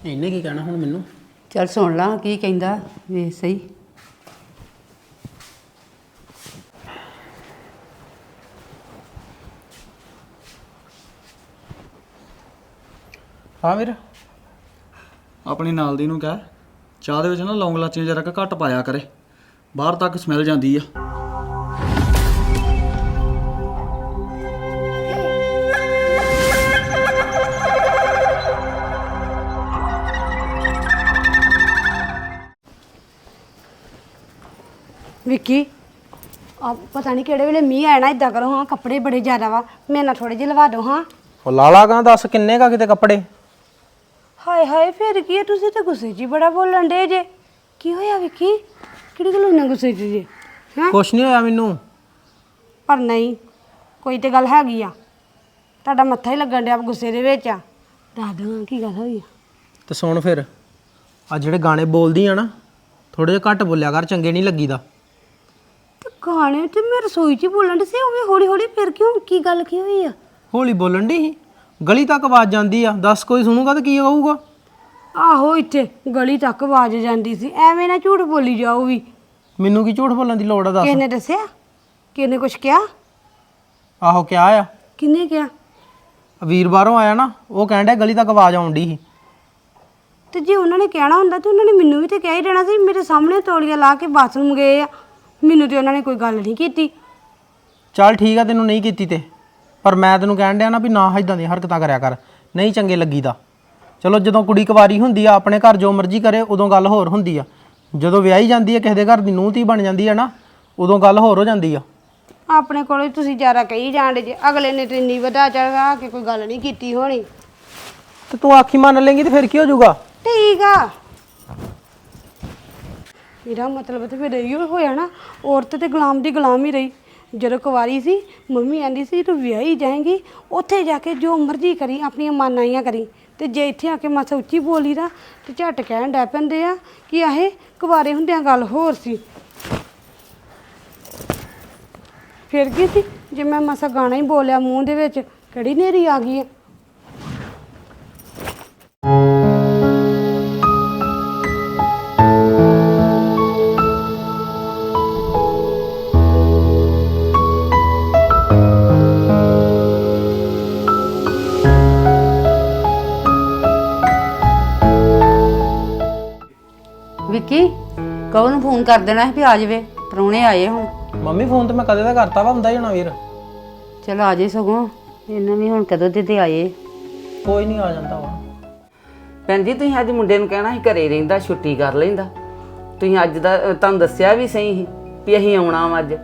ਇਹਨੇ ਕੀ ਕਹਿਣਾ ਹੁਣ ਮੈਨੂੰ? ਚੱਲ ਸੁਣ ਲਾ ਕੀ ਕਹਿੰਦਾ? ਵੇ ਸਹੀ। ਹਾਂ ਵੀਰ। ਆਪਣੀ ਨਾਲ ਦੀ ਨੂੰ ਕਹਿ ਚਾਹ ਦੇ ਵਿੱਚ ਨਾ ਲੌਂਗ ਲਾਚੀਆਂ ਜਰਾ ਕੁ ਘੱਟ ਪਾਇਆ ਕਰੇ। ਬਾਹਰ ਤੱਕ ਸਮੈਲ ਜਾਂਦੀ ਆ। ਵਿੱਕੀ ਆ ਪਤਾ ਨਹੀਂ ਕਿਹੜੇ ਵੇਲੇ ਮੀਂਹ ਆਣਾ ਇਦਾਂ ਕਰੋ ਹਾਂ ਕੱਪੜੇ ਬੜੇ ਜ਼ਿਆਦਾ ਵਾ ਮੇਰੇ ਨਾਲ ਥੋੜੇ ਜਿਹੇ ਲਵਾ ਦਿਓ ਹਾਂ। ਉਹ ਲਾਲਾ ਕਾਂ ਦੱਸ ਕਿੰਨੇ ਕਾ ਕਿਤੇ ਕੱਪੜੇ? ਹਾਏ ਹਾਏ ਫਿਰ ਕੀ ਹੈ ਤੁਸੀਂ ਤਾਂ ਗੁੱਸੇ 'ਚ ਹੀ ਬੜਾ ਬੋਲਣ ਡੇ ਜੇ। ਕੀ ਹੋਇਆ ਵਿੱਕੀ? ਕਿਹੜੀ ਗੱਲ ਇੰਨਾ ਗੁੱਸੇ 'ਚ ਜੇ? ਹਾਂ? ਕੁਛ ਨਹੀਂ ਹੋਇਆ ਮੈਨੂੰ। ਪਰ ਨਹੀਂ ਕੋਈ ਤੇ ਗੱਲ ਹੈਗੀ ਆ। ਤੁਹਾਡਾ ਮੱਥਾ ਹੀ ਲੱਗਣ ਡਿਆ ਗੁੱਸੇ ਦੇ ਵਿੱਚ ਆ। ਦੱਸ ਦੋ ਕੀ ਗੱਲ ਹੋਈ ਆ? ਤੇ ਸੁਣ ਫਿਰ ਆ ਜਿਹੜੇ ਗਾਣੇ ਬੋਲਦੀ ਆ ਨਾ ਥੋੜੇ ਜਿਹਾ ਘੱਟ ਬੋਲਿਆ ਕਰ ਚੰਗੇ ਨਹੀਂ ਲੱਗੀਦਾ। ਗਾਣੇ ਤੇ ਮੈਂ ਰਸੋਈ 'ਚ ਹੀ ਬੋਲਣ ਡੇ ਸੀ ਉਹ ਵੀ ਹੌਲੀ ਹੌਲੀ ਫਿਰ ਕਿਉਂ ਕੀ ਗੱਲ ਕੀ ਹੋਈ ਆ? ਹੌਲੀ ਬੋਲਣ ਦੀ ਸੀ? ਗਲੀ ਤੱਕ ਆਵਾਜ਼ ਜਾਂਦੀ ਆ ਦੱਸ ਕੋਈ ਸੁਣੂਗਾ ਤਾਂ ਕੀ ਕਹੂਗਾ? ਆਹੋ ਇੱਥੇ ਗਲੀ ਤੱਕ ਆਵਾਜ਼ ਜਾਂਦੀ ਸੀ ਐਵੇਂ ਨਾ ਝੂਠ ਬੋਲੀ ਜਾਓ ਵੀ। ਮੈਨੂੰ ਕੀ ਝੂਠ ਬੋਲਣ ਦੀ ਲੋੜ ਆ ਦੱਸ। ਕਿਹਨੇ ਦੱਸਿਆ? ਕਿਹਨੇ ਕੁਛ ਕਿਹਾ? ਆਹੋ ਕਿਆ ਆ। ਕਿਹਨੇ ਕਿਹਾ? ਵੀਰ ਬਾਹਰੋਂ ਆਇਆ ਨਾ ਉਹ ਕਹਿਣ ਡਿਆ ਗਲੀ ਤੱਕ ਆਵਾਜ਼ ਆਉਂਦੀ ਸੀ। ਤੇ ਜੇ ਉਹਨਾਂ ਨੇ ਕਹਿਣਾ ਹੁੰਦਾ ਤੇ ਉਹਨਾਂ ਨੇ ਮੈਨੂੰ ਵੀ ਤੇ ਕਹਿ ਹੀ ਦੇਣਾ ਸੀ ਮੇਰੇ ਸਾਹਮਣੇ ਤੌਲੀਆ ਲਾ ਕੇ ਬਾਥਰੂਮ ਗਏ ਆ। ਮੈਨੂੰ ਤੇ ਉਹਨਾਂ ਨੇ ਕੋਈ ਗੱਲ ਨਹੀਂ ਕੀਤੀ। ਚੱਲ ਠੀਕ ਆ ਤੈਨੂੰ ਨਹੀਂ ਕੀਤੀ ਤੇ। ਪਰ ਮੈਂ ਤੈਨੂੰ ਕਹਿਣ ਡਿਆ ਨਾ ਵੀ ਨਾ ਇਦਾਂ ਦੀਆਂ ਹਰਕਤਾਂ ਕਰਿਆ ਕਰ। ਨਹੀਂ ਚੰਗੇ ਲੱਗੀਦਾ। ਚਲੋ ਜਦੋਂ ਕੁੜੀ ਕੁਵਾਰੀ ਹੁੰਦੀ ਆ ਆਪਣੇ ਘਰ ਜੋ ਮਰਜ਼ੀ ਕਰੇ ਉਦੋਂ ਗੱਲ ਹੋਰ ਹੁੰਦੀ ਆ। ਜਦੋਂ ਵਿਆਹੀ ਜਾਂਦੀ ਆ ਕਿਸੇ ਦੇ ਘਰ ਦੀ ਨੂੰਹ ਧੀ ਬਣ ਜਾਂਦੀ ਆ ਨਾ ਉਦੋਂ ਗੱਲ ਹੋਰ ਹੋ ਜਾਂਦੀ ਆ। ਆਪਣੇ ਕੋਲ ਹੀ ਤੁਸੀਂ ਜ਼ਿਆਦਾ ਕਹੀ ਜਾਂਦੇ ਜੇ। ਅਗਲੇ ਨੇ ਤੇ ਇੰਨੀ ਵਧਾ ਚੜ੍ਹਾ ਕੇ ਕੋਈ ਗੱਲ ਨਹੀਂ ਕੀਤੀ ਹੋਣੀ। ਤੇ ਤੂੰ ਆਖੀ ਮੰਨ ਲੇਂਗੀ ਤੇ ਫਿਰ ਕੀ ਹੋ ਜਾਊਗਾ? ਠੀਕ ਆ। ਇਹਦਾ ਮਤਲਬ ਤੇ ਫਿਰ ਇਹੀ ਹੋਇਆ ਨਾ, ਔਰਤ ਤੇ ਗੁਲਾਮ ਦੀ ਗੁਲਾਮ ਹੀ ਰਹੀ। ਜਦੋਂ ਕੁਵਾਰੀ ਸੀ, ਮੰਮੀ ਆਂਦੀ ਸੀ, ਤੂੰ ਵਿਆਹੀ ਜਾਏਂਗੀ, ਉੱਥੇ ਜਾ ਕੇ ਜੋ ਮਰਜ਼ੀ ਕਰੀ, ਆਪਣੀਆਂ ਮਾਨਾਈਆਂ ਕਰੀ। ਤੇ ਜੇ ਇੱਥੇ ਆ ਕੇ ਮਾਸਾ ਉੱਚੀ ਬੋਲੀ ਦਾ, ਤੇ ਝੱਟ ਕਹਿਣ ਡੈ ਪੈਂਦੇ ਆ ਕਿ ਆਹੇ, ਕੁਵਾਰੇ ਹੁੰਦਿਆਂ ਗੱਲ ਹੋਰ ਸੀ। ਫਿਰ ਕੀ ਸੀ? ਜੇ ਮੈਂ ਮਾਸਾ ਗਾਣਾ ਹੀ ਬੋਲਿਆ, ਮੂੰਹ ਦੇ ਵਿੱਚ, ਕਿਹੜੀ ਨੇਰੀ ਆ ਗਈ ਹੈ? ਕਰ ਦੇਣਾ ਸੀ ਵੀ ਆ ਜਾਵੇ ਪ੍ਰਾਹੁਣੇ ਆਏ ਹੁਣ। ਮੰਮੀ ਫੋਨ ਤੇ ਮੈਂ ਕਦੇ ਦਾ ਕਰਤਾ ਵਾ ਹੁੰਦਾ ਹੀ ਹੋਣਾ ਵੀਰ। ਚਲ ਆ ਜੇ ਸਗੋਂ ਇਹਨਾਂ ਵੀ ਹੁਣ ਕਦੋਂ ਦੇ ਤੇ ਆਏ। ਕੋਈ ਨਹੀਂ ਆ ਜਾਂਦਾ ਵਾ। ਭੈਣ ਜੀ ਤੁਸੀਂ ਅੱਜ ਮੁੰਡੇ ਨੂੰ ਕਹਿਣਾ ਸੀ ਘਰੇ ਰਹਿੰਦਾ ਛੁੱਟੀ ਕਰ ਲੈਂਦਾ। ਤੁਸੀਂ ਅੱਜ ਦਾ ਤੁਹਾਨੂੰ ਦੱਸਿਆ ਵੀ ਸਹੀ ਸੀ ਵੀ ਅਸੀਂ ਆਉਣਾ ਵਾ ਅੱਜ।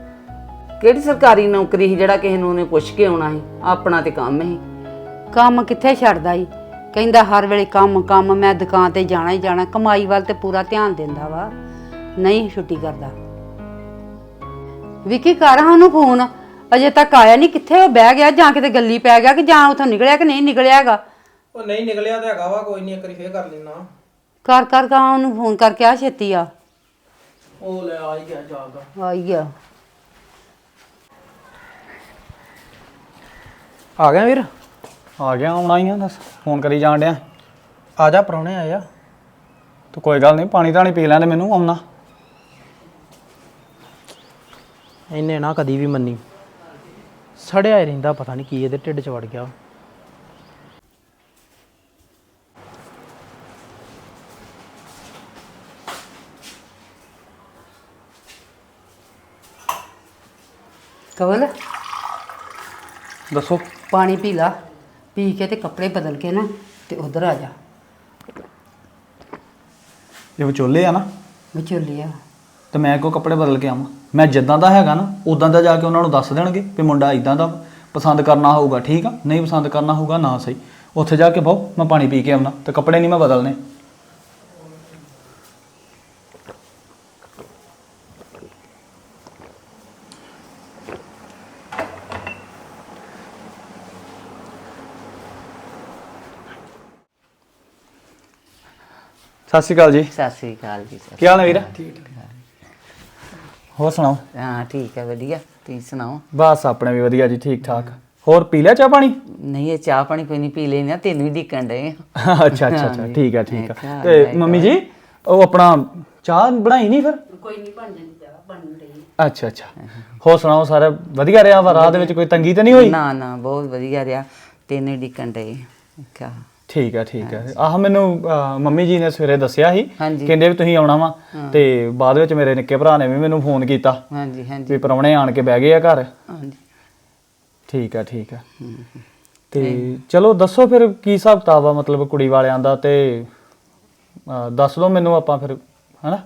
ਕਿਹੜੀ ਸਰਕਾਰੀ ਨੌਕਰੀ ਸੀ ਜਿਹੜਾ ਕਿਸੇ ਨੂੰ ਉਹਨੇ ਪੁੱਛ ਕੇ ਆਉਣਾ ਸੀ? ਆਪਣਾ ਤੇ ਕੰਮ ਸੀ। ਕੰਮ ਕਿੱਥੇ ਛੱਡਦਾ ਈ? ਕਹਿੰਦਾ ਹਰ ਵੇਲੇ ਕੰਮ ਕੰਮ ਮੈਂ ਦੁਕਾਨ ਤੇ ਜਾਣਾ ਹੀ ਜਾਣਾ ਕਮਾਈ ਵੱਲ ਤੇ ਪੂਰਾ ਧਿਆਨ ਦਿੰਦਾ ਵਾ। ਨਹੀਂ ਛੁੱਟੀ ਕਰਦਾ। ਵਿੱਕੀ ਕਰ ਉਹਨੂੰ ਫੋਨ। ਅਜੇ ਤੱਕ ਆਇਆ ਨਹੀਂ। ਕਿੱਥੇ ਉਹ ਬਹਿ ਗਿਆ? ਜਾਂ ਕਿਤੇ ਗੱਲੀ ਪੈ ਗਿਆ ਕਿ ਜਾਂ ਉਥੋਂ ਨਿਕਲਿਆ ਕਿ ਨਹੀਂ ਨਿਕਲਿਆ ਹੈਗਾ? ਉਹ ਨਹੀਂ ਨਿਕਲਿਆ ਤਾਂ ਹੈਗਾ ਵਾ। ਕੋਈ ਨਹੀਂ ਇੱਕ ਵਾਰੀ ਫੇਰ ਕਰ ਲੈਣਾ ਕਰ ਕਰ ਗਾ ਉਹਨੂੰ ਫੋਨ ਕਰਕੇ ਆ ਛੇਤੀ ਆ। ਉਹ ਲੈ ਆ ਹੀ ਗਿਆ ਜਾਗਾ। ਆਈ ਗਿਆ। ਆ ਗਿਆ ਵੀਰ? ਆ ਗਿਆ ਆਉਣਾ ਹੀ ਆ ਦੱਸ। ਫੋਨ ਕਰੀ ਜਾਣ ਡਿਆ। ਆ ਜਾ ਪਰੌਣੇ ਆਏ ਆ। ਤੂੰ ਕੋਈ ਗੱਲ ਨਹੀਂ ਪਾਣੀ ਧਾਣੀ ਪੀ ਲੈਂਦੇ ਮੈਨੂੰ ਆਉਣਾ। ਇਹਨੇ ਨਾ ਕਦੀ ਵੀ ਮੰਨੀ। ਸੜਿਆ ਹੀ ਰਹਿੰਦਾ ਪਤਾ ਨਹੀਂ ਕੀ ਇਹਦੇ ਢਿੱਡ 'ਚ ਵੜ ਗਿਆ। ਕਵਲ? ਦੱਸੋ। ਪਾਣੀ ਪੀ ਲਾ। ਪੀ ਕੇ ਤੇ ਕੱਪੜੇ ਬਦਲ ਕੇ ਨਾ ਤੇ ਉਧਰ ਆ ਜਾ। ਇਹ ਵਿਚੋਲੇ ਆ ਨਾ? ਵਿਚੋਲਿਆ ਤੇ ਮੈਂ ਕੋ ਕੱਪੜੇ ਬਦਲ ਕੇ ਆਵਾਂ? ਮੈਂ ਜਿੱਦਾਂ ਦਾ ਹੈਗਾ ਨਾ ਉਦਾਂ ਦਾ ਜਾ ਕੇ ਉਹਨਾਂ ਨੂੰ ਦੱਸ ਦੇਣਗੇ ਵੀ ਮੁੰਡਾ ਇਦਾਂ ਦਾ ਪਸੰਦ ਕਰਨਾ ਹੋਊਗਾ ਠੀਕ ਆ? ਨਹੀਂ ਪਸੰਦ ਕਰਨਾ ਹੋਊਗਾ ਨਾ ਸਹੀ। ਉੱਥੇ ਜਾ ਕੇ ਬਹੁ ਮੈਂ ਪਾਣੀ ਪੀ ਕੇ ਆਉਣਾ ਤੇ ਕੱਪੜੇ ਨਹੀਂ ਮੈਂ ਬਦਲਨੇ। ਸਤਿ ਸ਼੍ਰੀ ਅਕਾਲ ਜੀ। ਸਤਿ ਸ੍ਰੀ ਅਕਾਲ ਜੀ ਸਰ ਕੀ ਹਾਲ ਹੈ ਵੀਰ? ਠੀਕ। ਹੋਰ ਸੁਣਾਓ? ਹਾਂ ਠੀਕ ਹੈ ਵਧੀਆ। ਤੁਸੀਂ ਸੁਣਾਓ? ਬਸ ਆਪਣੇ ਵੀ ਵਧੀਆ ਜੀ ਠੀਕ ਠਾਕ ਹੋਰ ਪੀ ਲਿਆ ਚਾਹ ਪਾਣੀ? ਨਹੀਂ ਇਹ ਚਾਹ ਪਾਣੀ ਕੋਈ ਨਹੀਂ ਪੀ ਲੈਣਾ ਨਾ ਤੈਨੂੰ ਹੀ ਢਿੱਕਣ ਡਏ ਆ। ਅੱਛਾ ਅੱਛਾ ਅੱਛਾ। ਠੀਕ ਆ ਠੀਕ ਕਿਹਾ ਤੇ ਮੰਮੀ ਜੀ ਉਹ ਆਪਣਾ ਚਾਹ ਬਣਾਈ ਨਹੀਂ ਫਿਰ? ਕੋਈ ਨਹੀਂ ਬਣ ਜਾਂਦੀ ਚਾਹ ਬਣ ਰਹੀ ਅੱਛਾ ਅੱਛਾ। ਹੋਰ ਸੁਣਾਓ ਸਾਰੇ ਵਧੀਆ ਰਿਹਾ? ਵਾ ਰਾਹ ਦੇ ਵਿੱਚ ਕੋਈ ਤੰਗੀ ਤਾਂ ਨਹੀਂ ਹੋਈ? ਨਾ ਨਾ ਬਹੁਤ ਵਧੀਆ ਰਿਹਾ। ਤੈਨੂੰ ਹੀ ਢਿੱਕਣ ਡਏ ਕਿਆ ਠੀਕ ਆ ਠੀਕ ਆ। ਆਹ ਮੈਨੂੰ ਅਹ, ਮੰਮੀ ਜੀ ਨੇ ਸਵੇਰੇ ਦੱਸਿਆ ਸੀ ਹਾਂਜੀ। ਕਹਿੰਦੇ ਵੀ ਤੁਸੀਂ ਆਉਣਾ ਵਾ ਤੇ ਬਾਅਦ ਵਿੱਚ ਮੇਰੇ ਨਿੱਕੇ ਭਰਾ ਨੇ ਵੀ ਮੈਨੂੰ ਫੋਨ ਕੀਤਾ। ਹਾਂਜੀ ਹਾਂਜੀ। ਵੀ ਪ੍ਰਾਹੁਣੇ ਆਣ ਕੇ ਬਹਿ ਗਏ ਆ ਘਰ। ਹਾਂਜੀ। ਠੀਕ ਆ ਠੀਕ ਆ। ਤੇ ਚਲੋ ਦੱਸੋ ਫਿਰ ਕੀ ਹਿਸਾਬ ਕਿਤਾਬ ਆ ਮਤਲਬ ਕੁੜੀ ਵਾਲਿਆਂ ਦਾ ਤੇ ਅਹ, ਦੱਸ ਦਿਓ ਮੈਨੂੰ ਆਪਾਂ ਫਿਰ ਹਨਾ?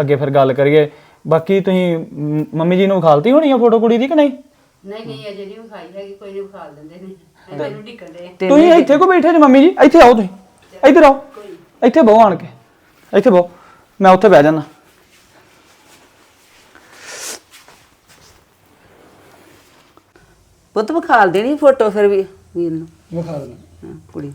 ਅੱਗੇ ਫਿਰ ਗੱਲ ਕਰੀਏ। ਬਾਕੀ ਤੁਸੀਂ ਮ- ਮੰਮੀ ਜੀ ਨੂੰ ਖਾਲਤੀ ਹੋਣੀ ਆ ਫੋਟੋ ਕੁੜੀ ਦੀ ਕਿ ਨਹੀਂ? ਨਹੀਂ ਨਹੀਂ ਅਜੇ ਨਹੀਂ ਵਿਖਾਈ ਹੈਗੀ ਕੋਈ ਨਹੀਂ ਵਿਖਾ ਦਿੰਦੇ ਨੇ। ਮੈਨੂੰ ਢਿੱਕਣ ਦੇ। ਤੁਸੀਂ ਇੱਥੇ ਕੋ ਬੈਠੇ ਜੀ ਮੰਮੀ ਜੀ? ਇੱਥੇ ਆਓ ਤੁਸੀਂ। ਇੱਧਰ ਆਓ। ਇੱਥੇ ਬਹੁ ਆਣ ਕੇ। ਇੱਥੇ ਬਹੁ। ਮੈਂ ਉੱਥੇ ਬਹਿ ਜਾਣਾ ਪੁੱਤ ਵਿਖਾਲ ਦੇਣੀ ਫੋਟੋ ਫਿਰ ਵੀ ਵੀਰ ਨੂੰ। ਵਿਖਾ ਦੇਣਾ। ਹਾਂ, ਕੁੜੀ।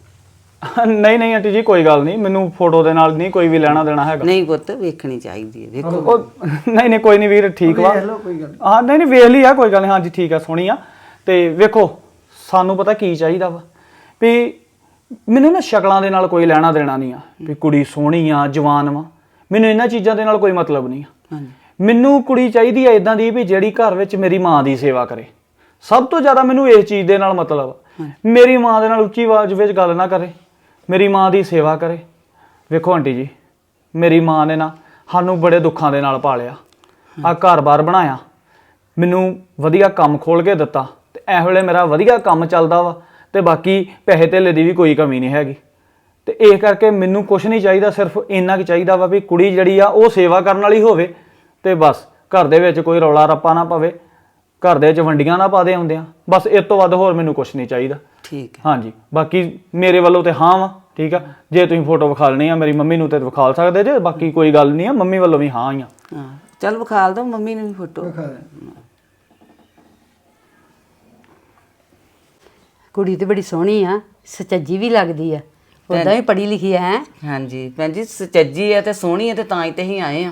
ਨਹੀਂ ਨਹੀਂ ਆਂਟੀ ਜੀ ਕੋਈ ਗੱਲ ਨਹੀਂ। ਮੈਨੂੰ ਫੋਟੋ ਦੇ ਨਾਲ ਨਹੀਂ ਕੋਈ ਵੀ ਲੈਣਾ ਦੇਣਾ ਹੈਗਾ। ਨਹੀਂ ਪੁੱਤ ਵੇਖਣੀ ਚਾਹੀਦੀ ਹੈ। ਵੇਖੋ। ਉਹ ਨਹੀਂ ਨਹੀਂ ਕੋਈ ਨਹੀਂ ਵੀਰ ਠੀਕ ਵਾ। ਹਾਂ ਨਹੀਂ ਨਹੀਂ ਵੇਖ ਲਈ ਆ ਕੋਈ ਗੱਲ ਨਹੀਂ ਹਾਂਜੀ ਠੀਕ ਆ ਸੋਹਣੀ ਆ। ਤੇ ਵੇਖੋ ਸਾਨੂੰ ਪਤਾ ਕੀ ਚਾਹੀਦਾ ਵਾ? ਵੀ ਮੈਨੂੰ ਨਾ ਸ਼ਕਲਾਂ ਦੇ ਨਾਲ ਕੋਈ ਲੈਣਾ ਦੇਣਾ ਨਹੀਂ ਆ। ਵੀ ਕੁੜੀ ਸੋਹਣੀ ਆ ਜਵਾਨ ਵਾ। ਮੈਨੂੰ ਇਹਨਾਂ ਚੀਜ਼ਾਂ ਦੇ ਨਾਲ ਕੋਈ ਮਤਲਬ ਨਹੀਂ ਆ। ਹਾਂਜੀ। ਮੈਨੂੰ ਕੁੜੀ ਚਾਹੀਦੀ ਆ ਇਦਾਂ ਦੀ ਵੀ ਜਿਹੜੀ ਘਰ ਵਿੱਚ ਮੇਰੀ ਮਾਂ ਦੀ ਸੇਵਾ ਕਰੇ। ਸਭ ਤੋਂ ਜ਼ਿਆਦਾ ਮੈਨੂੰ ਇਸ ਚੀਜ਼ ਦੇ ਨਾਲ ਮਤਲਬ। ਮੇਰੀ ਮਾਂ ਦੇ ਨਾਲ ਉੱਚੀ ਆਵਾਜ਼ ਵਿੱਚ ਗੱਲ ਨਾ ਕਰੇ। ਮੇਰੀ ਮਾਂ ਦੀ ਸੇਵਾ ਕਰੇ। ਵੇਖੋ ਆਂਟੀ ਜੀ ਮੇਰੀ ਮਾਂ ਨੇ ਨਾ ਸਾਨੂੰ ਬੜੇ ਦੁੱਖਾਂ ਦੇ ਨਾਲ ਪਾਲਿਆ। ਆ ਘਰ-ਬਾਰ ਬਣਾਇਆ। ਮੈਨੂੰ ਵਧੀਆ ਕੰਮ ਖੋਲ ਕੇ ਦਿੱਤਾ। ਇਸ ਵੇਲੇ ਮੇਰਾ ਵਧੀਆ ਕੰਮ ਚੱਲਦਾ ਵਾ ਤੇ ਬਾਕੀ ਪੈਸੇ ਧੇਲੇ ਦੀ ਵੀ ਕੋਈ ਕਮੀ ਨਹੀਂ ਹੈਗੀ। ਤੇ ਇਹ ਕਰਕੇ ਮੈਨੂੰ ਕੁਝ ਨਹੀਂ ਚਾਹੀਦਾ ਸਿਰਫ ਇੰਨਾ ਕੁ ਚਾਹੀਦਾ ਵਾ ਵੀ ਕੁੜੀ ਜਿਹੜੀ ਆ ਉਹ ਸੇਵਾ ਕਰਨ ਵਾਲੀ ਹੋਵੇ ਤੇ ਬਸ ਘਰ ਦੇ ਵਿੱਚ ਕੋਈ ਰੌਲਾ ਰੱਪਾ ਨਾ ਪਵੇ ਘਰ ਦੇ ਵਿੱਚ ਵੰਡੀਆਂ ਨਾ ਪਾ ਦੇ ਆਉਂਦਿਆਂ ਬਸ ਇਸ ਤੋਂ ਵੱਧ ਹੋਰ ਮੈਨੂੰ ਕੁਝ ਨਹੀਂ ਚਾਹੀਦਾ। ਠੀਕ ਹੈ। ਹਾਂਜੀ ਬਾਕੀ ਮੇਰੇ ਵੱਲੋਂ ਤੇ ਹਾਂ ਵਾ ਠੀਕ ਆ। ਜੇ ਤੁਸੀਂ ਫੋਟੋ ਵਿਖਾਲਣੀ ਆ ਮੇਰੀ ਮੰਮੀ ਨੂੰ ਤੇ ਵਿਖਾਲ ਸਕਦੇ ਜੇ ਬਾਕੀ ਕੋਈ ਗੱਲ ਨਹੀਂ ਆ ਮੰਮੀ ਵੱਲੋਂ ਵੀ ਹਾਂ ਹੀ ਆ। ਹਾਂ ਚੱਲ ਵਿਖਾਲ ਦੋ ਮੰਮੀ ਨੂੰ ਵੀ ਫੋਟੋ। ਕੁੜੀ ਤੇ ਬੜੀ ਸੋਹਣੀ ਆ ਸੱਚੀ ਵੀ ਲੱਗਦੀ ਆ। ਉਦਾਂ ਵੀ ਪੜ੍ਹੀ ਲਿਖੀ ਹੈ? ਹਾਂਜੀ ਭੈਣ ਜੀ ਸੱਚੀ ਹੈ ਤੇ ਸੋਹਣੀ ਹੈ ਤੇ ਤਾਂ ਹੀ ਤੇ ਹੀ ਆਏ ਆ।